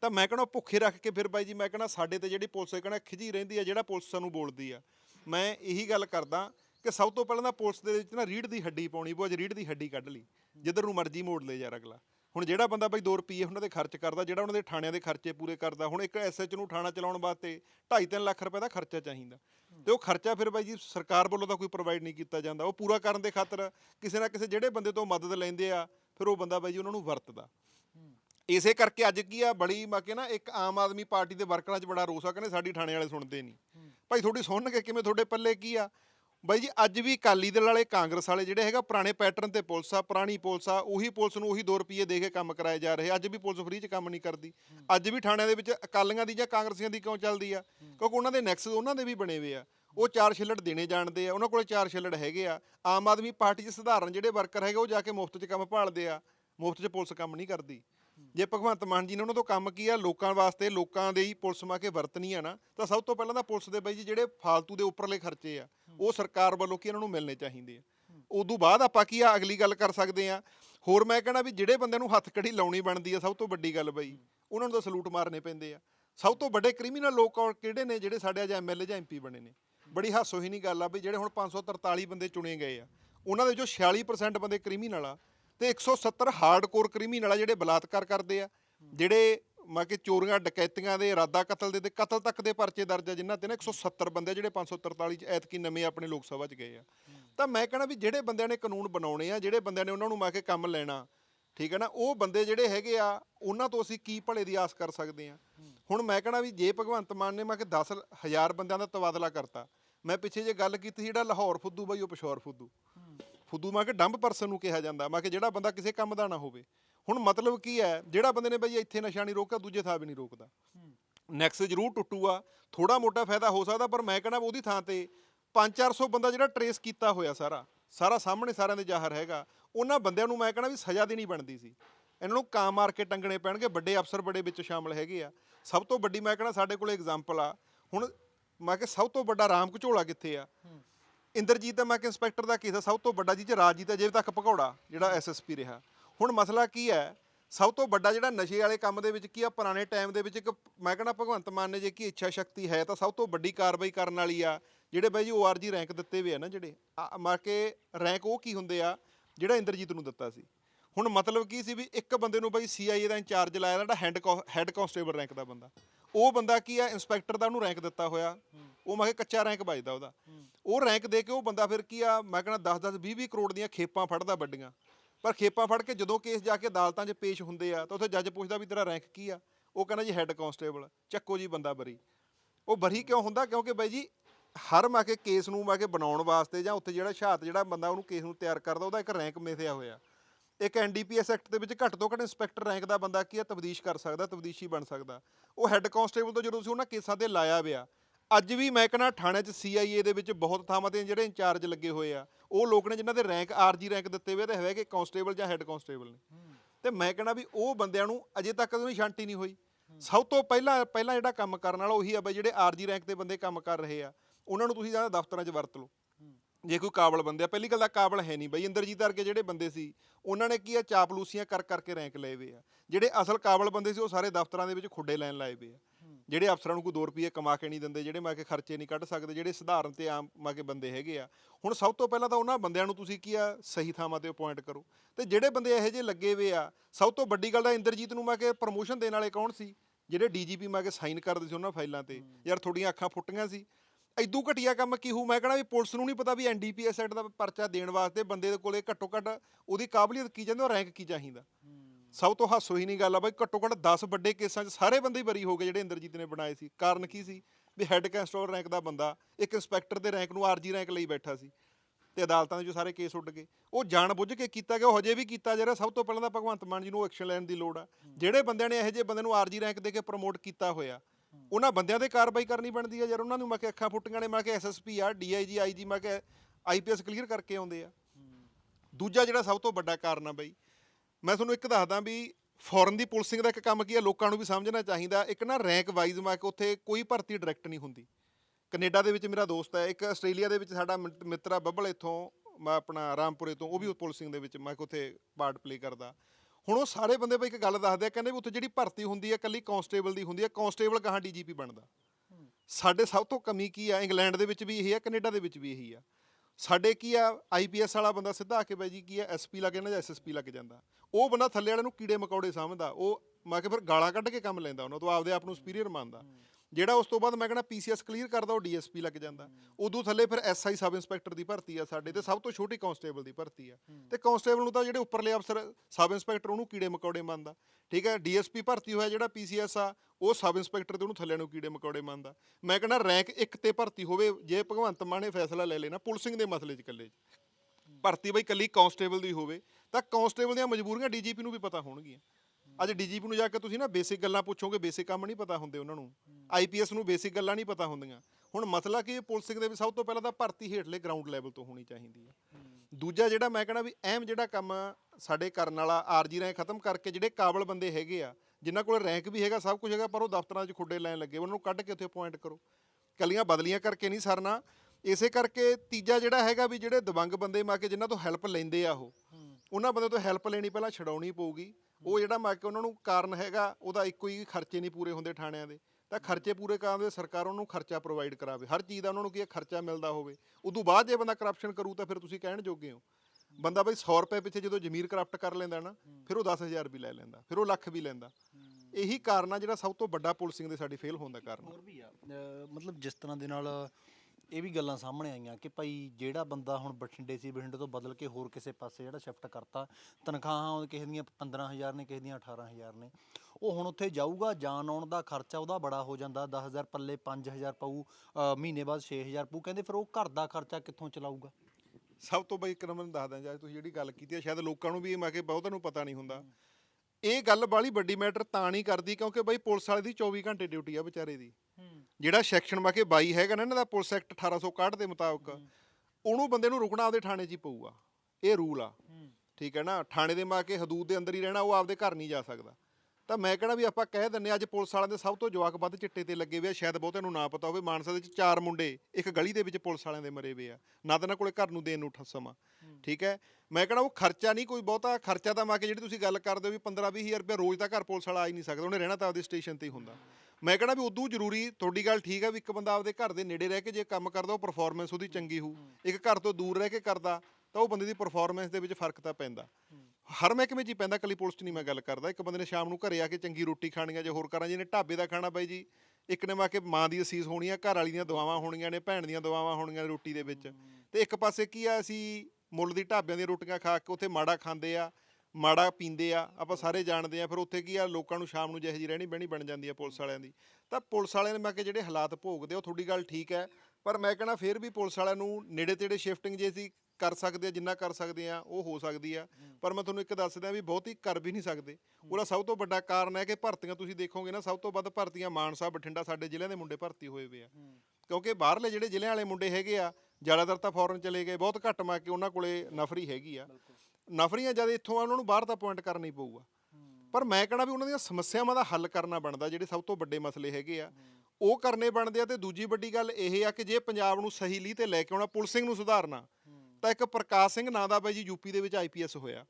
Speaker 1: ਤਾਂ ਮੈਂ ਕਹਿੰਦਾ ਭੁੱਖੇ ਰੱਖ ਕੇ ਫਿਰ ਬਾਈ ਜੀ, ਮੈਂ ਕਹਿੰਦਾ, ਸਾਡੇ ਤੇ ਜਿਹੜੀ ਪੁਲਿਸ ਹੈ, ਕਹਿੰਦਾ ਖਿਜੀ ਰਹਿੰਦੀ ਆ, ਜਿਹੜਾ ਪੁਲਿਸ ਸਾਨੂੰ ਬੋਲਦੀ ਆ। ਮੈਂ ਇਹੀ ਗੱਲ ਕਰਦਾ ਕਿ ਸਭ ਤੋਂ ਪਹਿਲਾਂ ਤਾਂ ਪੁਲਿਸ ਦੇ ਵਿੱਚ ਨਾ ਰੀੜ ਦੀ ਹੱਡੀ ਪਾਉਣੀ ਪਊ ਅੱਜ ਰੀੜ ਦੀ ਹੱਡੀ ਕੱਢ ਲਈ, ਜਿੱਧਰ ਨੂੰ ਮਰਜ਼ੀ ਮੋੜ ਲੈ ਯਾਰ ਅਗਲਾ। ਹੁਣ ਜਿਹੜਾ ਬੰਦਾ ਬਾਈ 2 ਰੁਪਏ ਉਹਨਾਂ ਦੇ ਖਰਚ ਕਰਦਾ, ਜਿਹੜਾ ਉਹਨਾਂ ਦੇ ਥਾਣਿਆਂ ਦੇ ਖਰਚੇ ਪੂਰੇ ਕਰਦਾ, ਹੁਣ ਇੱਕ ਐਸਐਚ ਨੂੰ ਥਾਣਾ ਚਲਾਉਣ ਵਾਸਤੇ 2.5-3 ਲੱਖ ਰੁਪਏ ਦਾ ਖਰਚਾ ਚਾਹੀਦਾ। ਤੇ ਉਹ ਖਰਚਾ ਫਿਰ ਬਾਈ ਜੀ ਸਰਕਾਰ ਵੱਲੋਂ ਤਾਂ ਕੋਈ ਪ੍ਰੋਵਾਈਡ ਨਹੀਂ ਕੀਤਾ ਜਾਂਦਾ। ਉਹ ਪੂਰਾ ਕਰਨ ਦੇ ਖਾਤਰ ਕਿਸੇ ਨਾ ਕਿਸੇ ਜਿਹੜੇ ਬੰਦੇ ਤੋਂ ਮਦਦ ਲੈਂਦੇ ਆ, ਫਿਰ ਉਹ ਬੰਦਾ ਬਾਈ ਜੀ ਉਹਨਾਂ ਨੂੰ ਵਰਤਦਾ। ਇਸੇ ਕਰਕੇ ਅੱਜ ਕੀ ਆ, ਬੜੀ ਮੈਂ ਕਿ ਨਾ ਇੱਕ ਆਮ ਆਦਮੀ ਪਾਰਟੀ ਦੇ ਵਰਕਰਾਂ 'ਚ ਬੜਾ ਰੋਸ ਆ, ਕਹਿੰਦੇ ਸਾਡੀ ਥਾਣੇ ਵਾਲੇ ਸੁਣਦੇ ਨਹੀਂ। ਭਾਈ ਤੁਹਾਡੀ ਸੁਣਨਗੇ ਕਿਵੇਂ? ਤੁਹਾਡੇ ਪੱਲੇ ਕੀ ਆ? ਬਾਈ ਜੀ ਅੱਜ ਵੀ ਅਕਾਲੀ ਦਲ ਵਾਲੇ ਕਾਂਗਰਸ ਵਾਲੇ ਜਿਹੜੇ ਹੈਗਾ ਪੁਰਾਣੇ ਪੈਟਰਨ ਤੇ ਪੁਲਿਸ ਆ ਪੁਰਾਣੀ ਪੁਲਿਸ ਆ ਉਹੀ ਪੁਲਿਸ ਨੂੰ ਉਹੀ 2 ਰੁਪਏ ਦੇ ਕੇ ਕੰਮ ਕਰਾਏ ਜਾ ਰਹੇ ਅੱਜ ਵੀ ਪੁਲਿਸ ਫ੍ਰੀ 'ਚ ਕੰਮ ਨਹੀਂ ਕਰਦੀ। ਅੱਜ ਵੀ ਥਾਣਿਆਂ ਦੇ ਵਿੱਚ ਅਕਾਲੀਆਂ ਦੀ ਜਾਂ ਕਾਂਗਰਸੀਆਂ ਦੀ ਕਿਉਂ ਚੱਲਦੀ ਆ? ਕਿਉਂਕਿ ਉਹਨਾਂ ਦੇ ਨੈਕਸ ਉਹਨਾਂ ਦੇ ਵੀ ਬਣੇ ਹੋਏ ਆ। ਉਹ ਚਾਰ ਛਿੱਲੜ ਦੇਣੇ ਜਾਣਦੇ ਆ ਉਹਨਾਂ ਕੋਲੇ ਚਾਰ ਛਿੱਲੜ ਹੈਗੇ ਆ। ਆਮ ਆਦਮੀ ਪਾਰਟੀ 'ਚ ਸਧਾਰਨ ਜਿਹੜੇ ਵਰਕਰ ਹੈਗੇ ਉਹ ਜਾ ਕੇ ਮੁਫਤ 'ਚ ਕੰਮ ਭਾਲਦੇ ਆ। ਮੁਫਤ 'ਚ ਪੁਲਿਸ ਕੰਮ ਨਹੀਂ ਕਰਦੀ। ਜੇ ਭਗਵੰਤ ਮਾਨ ਜੀ ਨੇ ਉਹਨਾਂ ਤੋਂ ਕੰਮ ਕੀ ਆ ਲੋਕਾਂ ਵਾਸਤੇ ਲੋਕਾਂ ਦੇ ਹੀ ਪੁਲਿਸ ਮਾ ਕੇ ਵਰਤਣੀ ਆ ਨਾ ਤਾਂ ਸਭ ਤੋਂ ਪਹਿਲਾਂ ਤਾਂ ਪੁਲਿਸ ਦੇ ਬਾਈ ਜੀ ਜਿਹੜੇ ਫਾਲਤੂ ਦੇ ਉੱਪਰਲੇ ਖਰਚੇ ਆ ਉਹ ਸਰਕਾਰ ਵੱਲੋਂ ਕੀ ਇਹਨਾਂ ਨੂੰ ਮਿਲਣੇ ਚਾਹੀਦੇ ਆ। ਉਦੋਂ ਬਾਅਦ ਆਪਾਂ ਕੀ ਆ ਅਗਲੀ ਗੱਲ ਕਰ ਸਕਦੇ ਆ। ਹੋਰ ਮੈਂ ਕਹਿਣਾ ਵੀ ਜਿਹੜੇ ਬੰਦਿਆਂ ਨੂੰ ਹੱਥ ਕੜੀ ਲਾਉਣੀ ਬਣਦੀ ਆ ਸਭ ਤੋਂ ਵੱਡੀ ਗੱਲ ਬਈ ਉਹਨਾਂ ਨੂੰ ਤਾਂ ਸਲੂਟ ਮਾਰਨੇ ਪੈਂਦੇ ਆ। ਸਭ ਤੋਂ ਵੱਡੇ ਕ੍ਰਿਮੀਨਲ ਲੋਕ ਕਿਹੜੇ ਨੇ ਜਿਹੜੇ ਸਾਡੇ ਅੱਜ ਐਮਐਲਏ ਜਾਂ ਐਮਪੀ ਬਣੇ ਨੇ? ਬੜੀ ਹਾਸੋਹੀਣੀ ਗੱਲ ਆ ਵੀ ਜਿਹੜੇ ਹੁਣ 543 ਬੰਦੇ ਚੁਣੇ ਗਏ ਆ ਉਹਨਾਂ ਦੇ ਵਿੱਚੋਂ 46% ਬੰਦੇ ਕ੍ਰਿਮੀਨਲ ਆ। ਤੇ 170 ਹਾਰਡਕੋਰ ਕ੍ਰਿਮੀਨਲ ਆ ਜਿਹੜੇ ਬਲਾਤਕਾਰ ਕਰਦੇ ਆ। ਜਿਹੜੇ ਮੈਂ ਕਿ ਚੋਰੀਆਂ, ਡਕੈਤੀਆਂ ਦੇ, ਇਰਾਦਾ ਕਤਲ ਦੇ, ਤੇ ਕਤਲ ਤੱਕ ਦੇ ਪਰਚੇ ਦਰਜ ਆ, ਜਿਨ੍ਹਾਂ ਤੇ ਨਾ 170 ਬੰਦੇ ਆ ਜਿਹੜੇ 543 ਚ ਐਤਕੀ ਨਵੇਂ ਆਪਣੇ ਲੋਕ ਸਭਾ ਚ ਗਏ ਆ। ਤਾਂ ਮੈਂ ਕਹਣਾ ਵੀ ਜਿਹੜੇ ਬੰਦਿਆਂ ਨੇ ਕਾਨੂੰਨ ਬਣਾਉਣੇ ਆ, ਜਿਹੜੇ ਬੰਦਿਆਂ ਨੇ ਉਹਨਾਂ ਨੂੰ ਮੈਂ ਕਿ ਕੰਮ ਲੈਣਾ, ਠੀਕ ਹੈ ਨਾ, ਉਹ ਬੰਦੇ ਜਿਹੜੇ ਹੈਗੇ ਆ, ਉਹਨਾਂ ਤੋਂ ਅਸੀਂ ਕੀ ਭਲੇ ਦੀ ਆਸ ਕਰ ਸਕਦੇ ਆ। ਹੁਣ ਮੈਂ ਕਹਣਾ ਵੀ ਜੇ ਭਗਵੰਤ ਮਾਨ ਨੇ ਮੈਂ ਕਿ 10000 ਬੰਦਿਆਂ ਦਾ ਤਬਾਦਲਾ ਕਰਤਾ, ਮੈਂ ਪਿੱਛੇ ਜੇ ਗੱਲ ਕੀਤੀ ਸੀ ਜਿਹੜਾ ਲਾਹੌਰ ਫੁੱਦੂ ਬਾਈ, ਉਹ ਪਿਸ਼ੌਰ ਫੁੱਦੂ। ਫੁੱਦੂ ਮੈਂ ਕਿ ਡੰਬ ਪਰਸਨ ਨੂੰ ਕਿਹਾ ਜਾਂਦਾ। ਮੈਂ ਕਿ ਜਿਹੜਾ ਬੰਦਾ ਕਿਸੇ ਕੰਮ ਦਾ ਨਾ ਹੋਵੇ। ਹੁਣ ਮਤਲਬ ਕੀ ਹੈ, ਜਿਹੜਾ ਬੰਦੇ ਨੇ ਬਈ ਇੱਥੇ ਨਸ਼ਾ ਨਹੀਂ ਰੋਕਦਾ ਦੂਜੇ ਥਾਂ ਵੀ ਨਹੀਂ ਰੋਕਦਾ। ਨੈਕਸ ਜ਼ਰੂਰ ਟੁੱਟੂਗਾ। ਥੋੜਾ ਮੋਟਾ ਫਾਇਦਾ ਹੋ ਸਕਦਾ, ਪਰ ਮੈਂ ਕਹਿੰਦਾ ਉਹਦੀ ਥਾਂ ਤੇ 5-400 ਬੰਦਾ ਜਿਹੜਾ ਟਰੇਸ ਕੀਤਾ ਹੋਇਆ ਸਾਰਾ ਸਾਰਾ ਸਾਹਮਣੇ ਸਾਰਿਆਂ ਦੇ ਜ਼ਾਹਰ ਹੈਗਾ, ਉਹਨਾਂ ਬੰਦਿਆਂ ਨੂੰ ਮੈਂ ਕਹਿੰਦਾ ਵੀ ਸਜ਼ਾ ਦੇਣੀ ਬਣਦੀ ਸੀ। ਇਹਨਾਂ ਨੂੰ ਕਾਂ ਮਾਰ ਕੇ ਟੰਗਣੇ ਪੈਣਗੇ, ਵੱਡੇ ਅਫਸਰ ਬੜੇ ਵਿੱਚ ਸ਼ਾਮਲ ਹੈਗੇ ਆ। ਸਭ ਤੋਂ ਵੱਡੀ ਮੈਂ ਕਹਿੰਦਾ ਸਾਡੇ ਕੋਲ ਐਗਜ਼ਾਮਪਲ ਆ। ਹੁਣ ਮੈਂ ਕਿ ਸਭ ਤੋਂ ਵੱਡਾ ਰਾਮ ਘਚੋਲਾ ਕਿੱਥੇ ਆ? ਇੰਦਰਜੀਤ ਦਾ ਮੈਂ ਕਿ ਇੰਸਪੈਕਟਰ ਦਾ ਕੇਸ ਆ, ਸਭ ਤੋਂ ਵੱਡਾ ਜੀ ਚ ਰਾਜਜੀਤ ਅਜੇ ਤੱਕ ਭਗੌੜਾ, ਜਿਹੜਾ ਐਸਐਸਪੀ ਰਿਹਾ। ਹੁਣ ਮਸਲਾ ਕੀ ਹੈ? ਸਭ ਤੋਂ ਵੱਡਾ ਜਿਹੜਾ ਨਸ਼ੇ ਵਾਲੇ ਕੰਮ ਦੇ ਵਿੱਚ ਕੀ ਆ, ਪੁਰਾਣੇ ਟਾਈਮ ਦੇ ਵਿੱਚ ਇੱਕ, ਮੈਂ ਕਹਿੰਦਾ ਭਗਵੰਤ ਮਾਨ ਨੇ ਜੇ ਕੀ ਇੱਛਾ ਸ਼ਕਤੀ ਹੈ, ਤਾਂ ਸਭ ਤੋਂ ਵੱਡੀ ਕਾਰਵਾਈ ਕਰਨ ਵਾਲੀ ਆ, ਜਿਹੜੇ ਬਾਈ ਜੀ ਓਆਰਜੀ ਰੈਂਕ ਦਿੱਤੇ ਹੋਏ ਆ ਨਾ ਜਿਹੜੇ ਮਾ ਕੇ ਰੈਂਕ ਉਹ ਕੀ ਹੁੰਦੇ ਆ, ਜਿਹੜਾ ਇੰਦਰਜੀਤ ਨੂੰ ਦਿੱਤਾ ਸੀ। ਹੁਣ ਮਤਲਬ ਕੀ ਸੀ ਵੀ ਇੱਕ ਬੰਦੇ ਨੂੰ ਬਾਈ ਸੀਆਈਏ ਦਾ ਇੰਚਾਰਜ ਲਾਇਆ, ਜਿਹੜਾ ਹੈਡ ਹੈਡ ਕਾਂਸਟੇਬਲ ਰੈਂਕ ਦਾ ਬੰਦਾ। ਉਹ ਬੰਦਾ ਕੀ ਆ, ਇੰਸਪੈਕਟਰ ਦਾ ਉਹਨੂੰ ਰੈਂਕ ਦਿੱਤਾ ਹੋਇਆ। ਉਹ ਮੈਂ ਕਿਹਾ ਕੱਚਾ ਰੈਂਕ ਵੱਜਦਾ ਉਹਦਾ। ਉਹ ਰੈਂਕ ਦੇ ਕੇ ਉਹ ਬੰਦਾ ਫਿਰ ਕੀ ਆ, ਮੈਂ ਕਹਿੰਦਾ 10 10 20 20 ਕਰੋੜ ਦੀਆਂ ਖੇਪਾਂ ਫੜਦਾ ਵੱਡੀਆਂ। ਪਰ ਖੇਪਾਂ ਫੜ ਕੇ ਜਦੋਂ ਕੇਸ ਜਾ ਕੇ ਅਦਾਲਤਾਂ 'ਚ ਪੇਸ਼ ਹੁੰਦੇ ਆ, ਤਾਂ ਉੱਥੇ ਜੱਜ ਪੁੱਛਦਾ ਵੀ ਤੇਰਾ ਰੈਂਕ ਕੀ ਆ? ਉਹ ਕਹਿੰਦਾ ਜੀ ਹੈੱਡ ਕਾਂਸਟੇਬਲ ਚੱਕੋ ਜੀ ਬੰਦਾ ਬਰੀ। ਉਹ ਬਰੀ ਕਿਉਂ ਹੁੰਦਾ? ਕਿਉਂਕਿ ਬਾਈ ਜੀ, ਹਰ ਮਾ ਕੇ ਕੇਸ ਨੂੰ ਮਾ ਕੇ ਬਣਾਉਣ ਵਾਸਤੇ ਜਾਂ ਉੱਥੇ ਜਿਹੜਾ ਸ਼ਹਾਤ ਜਿਹੜਾ ਬੰਦਾ ਉਹਨੂੰ ਕੇਸ ਨੂੰ ਤਿਆਰ ਕਰਦਾ, ਉਹਦਾ ਇੱਕ ਰੈਂਕ ਮਿਥਿਆ ਹੋਇਆ। ਇੱਕ ਐਨਡੀਪੀਐਸ ਐਕਟ ਦੇ ਵਿੱਚ ਘੱਟ ਤੋਂ ਘੱਟ ਇੰਸਪੈਕਟਰ ਰੈਂਕ ਦਾ ਬੰਦਾ ਕੀ ਹੈ? ਤਬਦੀਸ਼ ਕਰ ਸਕਦਾ ਤਬਦੀਸ਼ੀ ਬਣ ਸਕਦਾ। ਉਹ ਹੈੱਡ ਕਾਂਸਟੇਬਲ ਤੋਂ ਜਦੋਂ ਤੁਸੀਂ ਉਹਨਾਂ ਕੇਸਾਂ ਤੇ ਲਾਇਆ ਪਿਆ ਅੱਜ ਵੀ ਮੈਂ ਕਹਿੰਦਾ ਥਾਣੇ 'ਚ ਸੀਆਈਏ ਦੇ ਵਿੱਚ ਬਹੁਤ ਥਾਵਾਂ ਤੇ ਜਿਹੜੇ ਇੰਚਾਰਜ ਲੱਗੇ ਹੋਏ ਆ ਉਹ ਲੋਕ ਨੇ ਜਿਨ੍ਹਾਂ ਦੇ ਰੈਂਕ ਆਰਜੀ ਰੈਂਕ ਦਿੱਤੇ ਹੋਏ ਆ ਤੇ ਹੈਗੇ ਕਾਂਸਟੇਬਲ ਜਾਂ ਹੈੱਡ ਕਾਂਸਟੇਬਲ ਨੇ। ਤੇ ਮੈਂ ਕਹਿੰਦਾ ਵੀ ਉਹ ਬੰਦਿਆਂ ਨੂੰ ਅਜੇ ਤੱਕ ਉਹਦੀ ਸ਼ਾਂਤੀ ਨਹੀਂ ਹੋਈ। ਸਭ ਤੋਂ ਪਹਿਲਾਂ ਪਹਿਲਾਂ ਜਿਹੜਾ ਕੰਮ ਕਰਨ ਵਾਲਾ ਉਹੀ ਆ ਬਈ ਜਿਹੜੇ ਆਰਜੀ ਰੈਂਕ ਤੇ ਬੰਦੇ ਕੰਮ ਕਰ ਰਹੇ ਆ ਉਹਨਾਂ ਨੂੰ ਤੁਸੀਂ ਜਾਂ ਦਫ਼ਤਰਾਂ 'ਚ ਵਰਤ ਲਓ। ਜੇ ਕੋਈ ਕਾਬਲ ਬੰਦੇ ਆ ਪਹਿਲੀ ਗੱਲ ਤਾਂ ਕਾਬਲ ਹੈ ਨਹੀਂ ਬਈ। ਇੰਦਰਜੀਤ ਵਰਗੇ ਜਿਹੜੇ ਬੰਦੇ ਸੀ ਉਹਨਾਂ ਨੇ ਕੀ ਆ ਚਾਪਲੂਸੀਆਂ ਕਰ ਕਰਕੇ ਰੈਂਕ ਲਏ ਵੇ ਆ। ਜਿਹੜੇ ਅਸਲ ਕਾਬਲ ਬੰਦੇ ਸੀ ਉਹ ਸਾਰੇ ਦਫ਼ਤਰਾਂ ਦੇ ਵਿੱਚ ਖੁੱਡੇ ਲੈਣ ਲਾਏ ਵੇ ਆ। ਜਿਹੜੇ ਅਫਸਰਾਂ ਨੂੰ ਕੋਈ 2 ਰੁਪਏ ਕਮਾ ਕੇ ਨਹੀਂ ਦਿੰਦੇ ਜਿਹੜੇ ਮਾ ਕੇ ਖਰਚੇ ਨਹੀਂ ਕੱਢ ਸਕਦੇ ਜਿਹੜੇ ਸਧਾਰਨ ਤੇ ਆਮ ਮਾ ਕੇ ਬੰਦੇ ਹੈਗੇ ਆ। ਹੁਣ ਸਭ ਤੋਂ ਪਹਿਲਾਂ ਤਾਂ ਉਹਨਾਂ ਬੰਦਿਆਂ ਨੂੰ ਤੁਸੀਂ ਕੀ ਆ ਸਹੀ ਥਾਵਾਂ ਤੇ ਅਪਾਇੰਟ ਕਰੋ। ਤੇ ਜਿਹੜੇ ਬੰਦੇ ਇਹੋ ਜਿਹੇ ਲੱਗੇ ਵੇ ਆ ਸਭ ਤੋਂ ਵੱਡੀ ਗੱਲ ਤਾਂ ਇੰਦਰਜੀਤ ਨੂੰ ਮਾ ਕੇ ਪ੍ਰਮੋਸ਼ਨ ਦੇਣ ਵਾਲੇ ਕੌਣ ਸੀ? ਜਿਹੜੇ ਡੀਜੀਪੀ ਮਾ ਕੇ ਸਾਈਨ ਕਰਦੇ ਸੀ ਉਹਨਾਂ ਫਾਈਲਾਂ ਤੇ। ਯਾਰ ਤੁਹਾਡੀਆਂ ਅੱਖਾਂ ਫੁੱਟੀਆਂ ਸੀ। ਐਦੂ ਘਟੀਆ ਕੰਮ ਕੀ ਹੋਊ? ਮੈਂ ਕਹਣਾ ਵੀ ਪੁਲਿਸ ਨੂੰ ਨਹੀਂ ਪਤਾ ਵੀ ਐਨਡੀਪੀਐਸ ਐਕਟ ਦਾ ਪਰਚਾ ਦੇਣ ਵਾਸਤੇ ਬੰਦੇ ਦੇ ਕੋਲੇ ਘੱਟੋ ਘੱਟ ਉਹਦੀ ਕਾਬਲੀਅਤ ਕੀ ਜਾਂਦੀ ਉਹ ਰੈਂਕ ਕੀ ਚਾਹੀਦਾ? ਸਭ ਤੋਂ ਹਾਸੋ ਹੀ ਨਹੀਂ ਗੱਲ ਆ ਬਈ ਘੱਟੋ ਘੱਟ 10 ਵੱਡੇ ਕੇਸਾਂ 'ਚ ਸਾਰੇ ਬੰਦੇ ਹੀ ਬਰੀ ਹੋ ਗਏ ਜਿਹੜੇ ਇੰਦਰਜੀਤ ਨੇ ਬਣਾਏ ਸੀ। ਕਾਰਨ ਕੀ ਸੀ? ਵੀ ਹੈੱਡ ਕੈਂਸਟੋਰ ਰੈਂਕ ਦਾ ਬੰਦਾ ਇੱਕ ਇੰਸਪੈਕਟਰ ਦੇ ਰੈਂਕ ਨੂੰ ਆਰਜੀ ਰੈਂਕ ਲਈ ਬੈਠਾ ਸੀ। ਤੇ ਅਦਾਲਤਾਂ ਦੇ ਜੋ ਸਾਰੇ ਕੇਸ ਉੱਡ ਗਏ। ਉਹ ਜਾਣ ਬੁੱਝ ਕੇ ਕੀਤਾ ਗਿਆ ਉਹ ਹਜੇ ਵੀ ਕੀਤਾ ਜਾ ਰਿਹਾ ਸਭ ਤੋਂ ਪਹਿਲਾਂ ਤਾਂ ਭਗਵੰਤ ਮਾਨ ਜੀ ਨੂੰ ਐਕਸ਼ਨ ਲੈਣ ਦੀ ਲੋੜ ਆ। ਜਿਹੜੇ ਬੰਦਿਆਂ ਨੇ ਇਹੋ ਜਿਹੇ ਬੰਦੇ ਨੂੰ ਆਰਜੀ ਰੈਂਕ ਦੇ ਕੇ ਪ੍ਰਮੋਟ ਕੀਤਾ ਹੋਇਆ ਉਹਨਾਂ ਬੰਦਿਆਂ ਤੇ ਕਾਰਵਾਈ ਕਰਨੀ ਬਣਦੀ ਆ ਯਾਰ ਉਹਨਾਂ ਨੂੰ ਮੈਂ ਕਿ ਅੱਖਾਂ ਫੁੱਟੀਆਂ ਨੇ ਮੈਂ ਕਿ ਐਸਐਸਪੀ ਆ ਡੀਆਈਜੀ ਆਈਜੀ ਮੈਂ ਕਿ ਆਈਪੀਐਸ ਕਲੀਅਰ ਕਰਕੇ ਆਉਂਦੇ ਆ। ਦੂਜਾ ਜਿਹੜਾ ਸਭ ਤੋਂ ਵੱਡਾ ਕਾਰਨ ਆ ਬਈ ਮੈਂ ਤੁਹਾਨੂੰ ਇੱਕ ਦੱਸਦਾ ਵੀ ਫੋਰਨ ਦੀ ਪੁਲਿਸਿੰਗ ਦਾ ਇੱਕ ਕੰਮ ਕੀ ਆ ਲੋਕਾਂ ਨੂੰ ਵੀ ਸਮਝਣਾ ਚਾਹੀਦਾ। ਇੱਕ ਨਾ ਰੈਂਕ ਵਾਈਜ਼ ਮੈਂ ਕਿ ਉੱਥੇ ਕੋਈ ਭਰਤੀ ਡਾਇਰੈਕਟ ਨਹੀਂ ਹੁੰਦੀ। ਕੈਨੇਡਾ ਦੇ ਵਿੱਚ ਮੇਰਾ ਦੋਸਤ ਹੈ ਇੱਕ ਆਸਟ੍ਰੇਲੀਆ ਦੇ ਵਿੱਚ ਸਾਡਾ ਮਿੱਤਰ ਆ ਬੱਬਲ ਇੱਥੋਂ ਮੈਂ ਆਪਣਾ ਰਾਮਪੁਰੇ ਤੋਂ ਉਹ ਵੀ ਪੁਲਿਸਿੰਗ ਦੇ ਵਿੱਚ ਮੈਂ ਕਿ ਉੱਥੇ ਪਾਰਟ ਪਲੇ ਕਰਦਾ। ਹੁਣ ਉਹ ਸਾਰੇ ਬੰਦੇ ਬਈ ਇੱਕ ਗੱਲ ਦੱਸਦੇ ਆ ਕਹਿੰਦੇ ਵੀ ਉੱਥੇ ਜਿਹੜੀ ਭਰਤੀ ਹੁੰਦੀ ਹੈ ਕੱਲੀ ਕਾਂਸਟੇਬਲ ਦੀ ਹੁੰਦੀ ਹੈ ਕਾਂਸਟੇਬਲ ਕਹਾਂ ਡੀਜੀਪੀ ਬਣਦਾ? ਸਾਡੇ ਸਭ ਤੋਂ ਕਮੀ ਕੀ ਆ ਇੰਗਲੈਂਡ ਦੇ ਵਿੱਚ ਵੀ ਇਹੀ ਆ ਕੈਨੇਡਾ ਦੇ ਵਿੱਚ ਵੀ ਇਹੀ ਆ। ਸਾਡੇ ਕੀ ਆ ਆਈਪੀਐਸ ਵਾਲਾ ਬੰਦਾ ਸਿੱਧਾ ਆ ਕੇ ਬਾਈ ਜੀ ਕੀ ਆ ਐਸਪੀ ਲੱਗ ਜਾਂਦਾ ਜਾਂ ਐਸਐਸਪੀ ਲੱਗ ਜਾਂਦਾ। ਉਹ ਬੰਦਾ ਥੱਲੇ ਵਾਲੇ ਨੂੰ ਕੀੜੇ ਮਕੌੜੇ ਸਮਝਦਾ ਉਹ ਮੈਂ ਕਿ ਫਿਰ ਗਾਲਾਂ ਕੱਢ ਕੇ ਕੰਮ ਲੈਂਦਾ ਉਹਨਾਂ ਤੋਂ ਆਪਦੇ ਆਪ ਨੂੰ ਸੁਪੀਰੀਅਰ ਮੰਨਦਾ। ਜਿਹੜਾ ਉਸ ਤੋਂ ਬਾਅਦ ਮੈਂ ਕਹਿੰਦਾ ਪੀਸੀਐਸ ਕਲੀਅਰ ਕਰਦਾ ਉਹ ਡੀਐਸਪੀ ਲੱਗ ਜਾਂਦਾ। ਉਦੋਂ ਥੱਲੇ ਫਿਰ ਐਸਆਈ ਸਬ ਇੰਸਪੈਕਟਰ ਦੀ ਭਰਤੀ ਆ ਸਾਡੇ ਤੇ ਸਭ ਤੋਂ ਛੋਟੀ ਕਾਂਸਟੇਬਲ ਦੀ ਭਰਤੀ ਆ। ਤੇ ਕਾਂਸਟੇਬਲ ਨੂੰ ਤਾਂ ਜਿਹੜੇ ਉੱਪਰਲੇ ਅਫਸਰ ਸਬ ਇੰਸਪੈਕਟਰ ਉਹਨੂੰ ਕੀੜੇ ਮਕੌੜੇ ਮੰਨਦਾ। ਠੀਕ ਹੈ ਡੀਐਸਪੀ ਭਰਤੀ ਹੋਇਆ ਜਿਹੜਾ ਪੀਸੀਐਸ ਆ ਉਹ ਸਬ ਇੰਸਪੈਕਟਰ ਤੇ ਉਹਨੂੰ ਥੱਲੇ ਨੂੰ ਕੀੜੇ ਮਕੌੜੇ ਮੰਨਦਾ। ਮੈਂ ਕਹਿੰਦਾ ਰੈਂਕ 1 ਤੇ ਭਰਤੀ ਹੋਵੇ ਜੇ ਭਗਵੰਤ ਮਾਨ ਨੇ ਫੈਸਲਾ ਲੈ ਲੈਣਾ ਪੁਲਿਸਿੰਗ ਦੇ ਮਸਲੇ 'ਚ ਇਕੱਲੇ ਭਰਤੀ ਬਈ ਕੱਲੀ ਕਾਂਸਟੇਬਲ ਦੀ ਹੋਵੇ ਤਾਂ ਕਾਂਸਟੇਬਲ ਦੀਆਂ ਮਜਬੂਰੀਆਂ ਡੀਜੀਪੀ ਨੂੰ ਵੀ ਪਤਾ ਹੋਣਗੀਆਂ। ਅੱਜ ਡੀਜੀਪੀ ਨੂੰ ਜਾ ਕੇ ਤੁਸੀਂ ਨਾ ਬੇਸਿਕ ਗੱਲਾਂ ਪੁੱਛੋਗੇ, ਬੇਸਿਕ ਕੰਮ ਨਹੀਂ ਪਤਾ ਹੁੰਦੇ ਉਹਨਾਂ ਨੂੰ। ਆਈਪੀਐਸ ਨੂੰ ਬੇਸਿਕ ਗੱਲਾਂ ਨਹੀਂ ਪਤਾ ਹੁੰਦੀਆਂ। ਹੁਣ ਮਸਲਾ ਕੀ ਪੁਲਿਸਿੰਗ ਦੇ ਵੀ ਸਭ ਤੋਂ ਪਹਿਲਾਂ ਤਾਂ ਭਰਤੀ ਹੇਠਲੇ ਗਰਾਊਂਡ ਲੈਵਲ ਤੋਂ ਹੋਣੀ ਚਾਹੀਦੀ ਹੈ। ਦੂਜਾ ਜਿਹੜਾ ਮੈਂ ਕਹਿੰਦਾ ਵੀ ਅਹਿਮ ਜਿਹੜਾ ਕੰਮ ਸਾਡੇ ਕਰਨ ਵਾਲਾ ਆਰਜੀ ਰੈਂਕ ਖਤਮ ਕਰਕੇ ਜਿਹੜੇ ਕਾਬਲ ਬੰਦੇ ਹੈਗੇ ਆ, ਜਿਨ੍ਹਾਂ ਕੋਲ ਰੈਂਕ ਵੀ ਹੈਗਾ, ਸਭ ਕੁਝ ਹੈਗਾ, ਪਰ ਉਹ ਦਫ਼ਤਰਾਂ 'ਚ ਖੁੱਡੇ ਲੈਣ ਲੱਗੇ, ਉਹਨਾਂ ਨੂੰ ਕੱਢ ਕੇ ਉੱਥੇ ਅਪਾਇੰਟ ਕਰੋ। ਕੱਲੀਆਂ ਬਦਲੀਆਂ ਕਰਕੇ ਨਹੀਂ ਸਰਨਾ। ਇਸੇ ਕਰਕੇ ਤੀਜਾ ਜਿਹੜਾ ਹੈਗਾ ਵੀ ਜਿਹੜੇ ਦਬੰਗ ਬੰਦੇ ਮਾ ਕੇ ਜਿਨ੍ਹਾਂ ਤੋਂ ਹੈਲਪ ਲੈਂਦੇ ਆ ਉਹ ਉਹਨਾਂ ਬੰਦੇ ਤੋਂ ਹੈਲਪ ਲੈਣੀ ਪਹਿਲਾਂ ਛਡਾਉਣੀ ਪਊਗੀ। ਉਹ ਜਿਹੜਾ ਮੈਂ ਕਿ ਉਹਨਾਂ ਨੂੰ ਕਾਰਨ ਹੈਗਾ, ਉਹਦਾ ਇੱਕੋ ਹੀ ਖਰਚੇ ਨਹੀਂ ਪੂਰੇ ਹੁੰਦੇ ਥਾਣਿਆਂ ਦੇ। ਤਾਂ ਖਰਚੇ ਪੂਰੇ ਕਰਾਉਣ ਦੇ ਸਰਕਾਰ ਉਹਨੂੰ ਖਰਚਾ ਪ੍ਰੋਵਾਈਡ ਕਰਾਵੇ। ਹਰ ਚੀਜ਼ ਦਾ ਉਹਨਾਂ ਨੂੰ ਕੀ ਹੈ, ਖਰਚਾ ਮਿਲਦਾ ਹੋਵੇ। ਉਦੋਂ ਬਾਅਦ ਜੇ ਬੰਦਾ ਕਰਪਸ਼ਨ ਕਰੂ ਤਾਂ ਫਿਰ ਤੁਸੀਂ ਕਹਿਣ ਜੋਗੇ ਹੋ। ਬੰਦਾ ਬਈ 100 ਰੁਪਏ ਪਿੱਛੇ ਜਦੋਂ ਜ਼ਮੀਰ ਕਰਪਟ ਕਰ ਲੈਂਦਾ ਨਾ, ਫਿਰ ਉਹ 10000 ਵੀ ਲੈ ਲੈਂਦਾ, ਫਿਰ ਉਹ ਲੱਖ ਵੀ ਲੈਂਦਾ। ਇਹੀ ਕਾਰਨ ਆ ਜਿਹੜਾ ਸਭ ਤੋਂ ਵੱਡਾ ਪੁਲਿਸਿੰਗ ਦੇ ਸਾਡੀ ਫੇਲ ਹੋਣ ਦਾ ਕਾਰਨ।
Speaker 2: ਹੋਰ ਵੀ ਆ। ਮਤਲਬ ਜਿਸ ਤਰ੍ਹਾਂ ਦੇ ਨਾਲ ਇਹ ਵੀ ਗੱਲਾਂ ਸਾਹਮਣੇ ਆਈਆਂ ਕਿ ਭਾਈ ਜਿਹੜਾ ਬੰਦਾ ਹੁਣ ਬਠਿੰਡੇ ਸੀ, ਬਠਿੰਡੇ ਤੋਂ ਬਦਲ ਕੇ ਹੋਰ ਕਿਸੇ ਪਾਸੇ ਜਿਹੜਾ ਸ਼ਿਫਟ ਕਰਤਾ, ਤਨਖਾਹਾਂ ਉਹ ਕਿਸੇ ਦੀਆਂ 15000 ਨੇ, ਕਿਸੇ ਦੀਆਂ 18000 ਨੇ, ਉਹ ਹੁਣ ਉੱਥੇ ਜਾਊਗਾ, ਜਾਣ ਆਉਣ ਦਾ ਖਰਚਾ ਉਹਦਾ ਬੜਾ ਹੋ ਜਾਂਦਾ 10000 ਪੱਲੇ 5000 ਪਊ ਮਹੀਨੇ ਬਾਅਦ 6000 ਪਊ, ਕਹਿੰਦੇ ਫਿਰ ਉਹ ਘਰ ਦਾ ਖਰਚਾ ਕਿੱਥੋਂ ਚਲਾਊਗਾ?
Speaker 1: ਸਭ ਤੋਂ ਬਈ ਇੱਕ ਨੰਬਰ ਨੂੰ ਦੱਸਦਾ ਜਾਂ ਤੁਸੀਂ ਜਿਹੜੀ ਗੱਲ ਕੀਤੀ ਹੈ ਸ਼ਾਇਦ ਲੋਕਾਂ ਨੂੰ ਵੀ ਮੈਂ ਕਿ ਬਹੁਤਾਂ ਨੂੰ ਪਤਾ ਨਹੀਂ ਹੁੰਦਾ। ਇਹ ਗੱਲ ਬਾਲੀ ਵੱਡੀ ਮੈਟਰ ਤਾਂ ਨਹੀਂ ਕਰਦੀ ਕਿਉਂਕਿ ਬਈ ਪੁਲਿਸ ਵਾਲੇ ਦੀ 24 ਘੰਟੇ ਡਿਊਟੀ ਆ ਵਿਚਾਰੇ ਦੀ। ਜਿਹੜਾ ਸੈਕਸ਼ਨ ਮਾ ਕੇ 22 ਹੈਗਾ ਨਾ ਇਹਨਾਂ ਦਾ ਪੁਲਿਸ ਐਕਟ 1861 ਦੇ ਮੁਤਾਬਕ ਉਹਨੂੰ ਬੰਦੇ ਨੂੰ ਰੁਕਣਾ ਆਪਦੇ ਥਾਣੇ 'ਚ ਹੀ ਪਊਗਾ। ਇਹ ਰੂਲ ਆ। ਠੀਕ ਹੈ ਨਾ? ਥਾਣੇ ਦੇ ਮਾ ਕੇ ਹਦੂਦ ਦੇ ਅੰਦਰ ਹੀ ਰਹਿਣਾ ਉਹ ਆਪਦੇ ਘਰ ਨਹੀਂ ਜਾ ਸਕਦਾ। ਤਾਂ ਮੈਂ ਕਹਿਣਾ ਵੀ ਆਪਾਂ ਕਹਿ ਦਿੰਨੇ ਅੱਜ ਪੁਲਿਸ ਵਾਲਿਆਂ ਦੇ ਸਭ ਤੋਂ ਜਵਾਕ ਵੱਧ ਚਿੱਟੇ ਤੇ ਲੱਗੇ ਹੋਏ ਆ ਸ਼ਾਇਦ ਬਹੁਤਿਆਂ ਨੂੰ ਨਾ ਪਤਾ ਹੋਵੇ ਮਾਨਸਾ ਦੇ ਵਿੱਚ ਚਾਰ ਮੁੰਡੇ ਇੱਕ ਗਲੀ ਦੇ ਵਿੱਚ ਪੁਲਿਸ ਵਾਲਿਆਂ ਦੇ ਮਰੇ ਹੋਏ ਆ ਨਾ ਤਾਂ ਇਹਨਾਂ ਕੋਲੇ ਘਰ ਨੂੰ ਦੇਣ ਨੂੰ ਸਮਾਂ ਠੀਕ ਹੈ? ਮੈਂ ਕਹਿਣਾ ਉਹ ਖਰਚਾ ਨਹੀਂ ਕੋਈ ਬਹੁਤਾ ਖਰਚਾ ਤਾਂ ਮਾ ਕੇ ਜਿਹੜੀ ਤੁਸੀਂ ਗੱਲ ਕਰਦੇ ਹੋ ਵੀ 15 20000 ਰੁਪਏ ਰੋਜ਼ ਦਾ ਘਰ ਪੁਲਿਸ ਵਾਲਾ ਆ ਹੀ ਨਹੀਂ ਸਕਦਾ ਉਹਨੇ ਰਹਿਣਾ ਤਾਂ ਆਪਦੀ ਸਟੇਸ਼ਨ ਤੇ ਹੀ ਹੁੰਦਾ। ਮੈਂ ਕਹਿਣਾ ਵੀ ਉਦੋਂ ਜ਼ਰੂਰੀ ਤੁਹਾਡੀ ਗੱਲ ਠੀਕ ਹੈ ਵੀ ਇੱਕ ਬੰਦਾ ਆਪਦੇ ਘਰ ਦੇ ਨੇੜੇ ਰਹਿ ਕੇ ਜੇ ਕੰਮ ਕਰਦਾ ਉਹ ਪਰਫਾਰਮੈਂਸ ਉਹਦੀ ਚੰਗੀ ਹੋਊ ਇੱਕ ਘਰ ਤੋਂ ਦੂਰ ਰਹਿ ਕੇ ਕਰਦਾ ਤਾਂ ਉਹ ਬੰਦੇ ਦੀ ਪਰਫਾਰਮੈਂਸ ਦੇ ਵਿੱਚ ਫ਼ਰਕ ਤਾਂ ਪੈਂਦਾ। ਹਰ ਮਹਿਕਮੇ 'ਚ ਹੀ ਪੈਂਦਾ ਕੱਲੀ ਪੁਲਿਸ 'ਚ ਨਹੀਂ ਮੈਂ ਗੱਲ ਕਰਦਾ। ਇੱਕ ਬੰਦੇ ਨੇ ਸ਼ਾਮ ਨੂੰ ਘਰੇ ਆ ਕੇ ਚੰਗੀ ਰੋਟੀ ਖਾਣੀ ਆ ਜੇ ਹੋਰ ਕਰਾਂ ਜਿਹਨੇ ਢਾਬੇ ਦਾ ਖਾਣਾ ਬਾਈ ਜੀ। ਇੱਕ ਨੇ ਮਾ ਕੇ ਮਾਂ ਦੀ ਅਸੀਸ ਹੋਣੀ ਆ ਘਰ ਵਾਲੀ ਦੀਆਂ ਦੁਆਵਾਂ ਹੋਣੀਆਂ ਨੇ ਭੈਣ ਦੀਆਂ ਦੁਆਵਾਂ ਹੋਣੀਆਂ ਨੇ ਰੋਟੀ ਦੇ ਵਿੱਚ। ਤੇ ਇੱਕ ਪਾਸੇ ਕੀ ਆ ਅਸੀਂ ਮੁੱਲ ਦੀ ਢਾਬਿਆਂ ਦੀਆਂ ਰੋਟੀਆਂ ਖਾ ਕੇ ਉੱਥੇ ਮਾੜਾ ਖਾਂਦੇ ਆ ਮਾੜਾ ਪੀਂਦੇ ਆ ਆਪਾਂ ਸਾਰੇ ਜਾਣਦੇ ਆ ਫਿਰ ਉੱਥੇ ਕੀ ਆ ਲੋਕਾਂ ਨੂੰ ਸ਼ਾਮ ਨੂੰ ਜਿਹੋ ਜਿਹੀ ਰਹਿਣੀ ਬਹਿਣੀ ਬਣ ਜਾਂਦੀ ਆ ਪੁਲਿਸ ਵਾਲਿਆਂ ਦੀ। ਤਾਂ ਪੁਲਿਸ ਵਾਲਿਆਂ ਨੇ ਮੈਂ ਕਿ ਜਿਹੜੇ ਹਾਲਾਤ ਭੋਗਦੇ ਆ ਉਹ ਤੁਹਾਡੀ ਗੱਲ ਠੀਕ ਹੈ ਪਰ ਮੈਂ ਕਹਿੰਦਾ ਫਿਰ ਵੀ ਪੁਲਿਸ ਵਾਲਿਆਂ ਨੂੰ ਨੇੜੇ ਤੇੜੇ ਸ਼ਿਫਟਿੰਗ ਜੇ ਅਸੀਂ ਕਰ ਸਕਦੇ ਆ ਜਿੰਨਾ ਕਰ ਸਕਦੇ ਆ ਉਹ ਹੋ ਸਕਦੀ ਆ। ਪਰ ਮੈਂ ਤੁਹਾਨੂੰ ਇੱਕ ਦੱਸ ਦਿਆਂ ਵੀ ਬਹੁਤੀ ਕਰ ਵੀ ਨਹੀਂ ਸਕਦੇ। ਉਹਦਾ ਸਭ ਤੋਂ ਵੱਡਾ ਕਾਰਨ ਹੈ ਕਿ ਭਰਤੀਆਂ ਤੁਸੀਂ ਦੇਖੋਗੇ ਨਾ ਸਭ ਤੋਂ ਵੱਧ ਭਰਤੀਆਂ ਮਾਨਸਾ ਬਠਿੰਡਾ ਸਾਡੇ ਜ਼ਿਲ੍ਹਿਆਂ ਦੇ ਮੁੰਡੇ ਭਰਤੀ ਹੋਏ ਹੋਏ ਆ। ਕਿਉਂਕਿ ਬਾਹਰਲੇ ਜਿਹੜੇ ਜ਼ਿਲ੍ਹਿਆਂ ਵਾਲੇ ਮੁੰਡੇ ਹੈਗੇ ਆ ਜ਼ਿਆਦਾਤਰ ਤਾਂ ਫੌਰਨ ਚਲੇ ਗਏ ਬਹੁਤ ਘੱਟ ਮਾ ਕੇ ਉਹਨਾਂ ਕੋਲੇ ਨਫਰੀ ਹੈਗੀ ਆ। ਨਫਰੀਆਂ ਜਦ ਇੱਥੋਂ ਆ ਉਹਨਾਂ ਨੂੰ ਬਾਹਰ ਤਾਂ ਪੁਆਇੰਟ ਕਰਨਾ ਪਊਗਾ। ਪਰ ਮੈਂ ਕਹਣਾ ਵੀ ਉਹਨਾਂ ਦੀਆਂ ਸਮੱਸਿਆਵਾਂ ਦਾ ਹੱਲ ਕਰਨਾ ਬਣਦਾ ਜਿਹੜੇ ਸਭ ਤੋਂ ਵੱਡੇ ਮਸਲੇ ਹੈਗੇ ਆ। ਉਹ ਕਰਨੇ ਬਣਦੇ ਆ ਤੇ ਦੂਜੀ ਵੱਡੀ ਗੱਲ ਇਹ ਆ ਕਿ ਜੇ ਪੰਜਾਬ ਨੂੰ ਸਹੀ ਲੀਹ ਤੇ ਲੈ ਕੇ ਆਉਣਾ ਪੁਲਿਸਿੰਗ ਨੂੰ ਸੁਧਾਰਨਾ ਤਾਂ ਇੱਕ ਪ੍ਰਕਾਸ਼ ਸਿੰਘ ਨਾਂ ਦਾ ਬਾਈ ਜੀ ਯੂਪੀ ਦੇ ਵਿੱਚ ਆਈਪੀਐਸ ਹੋਇਆ।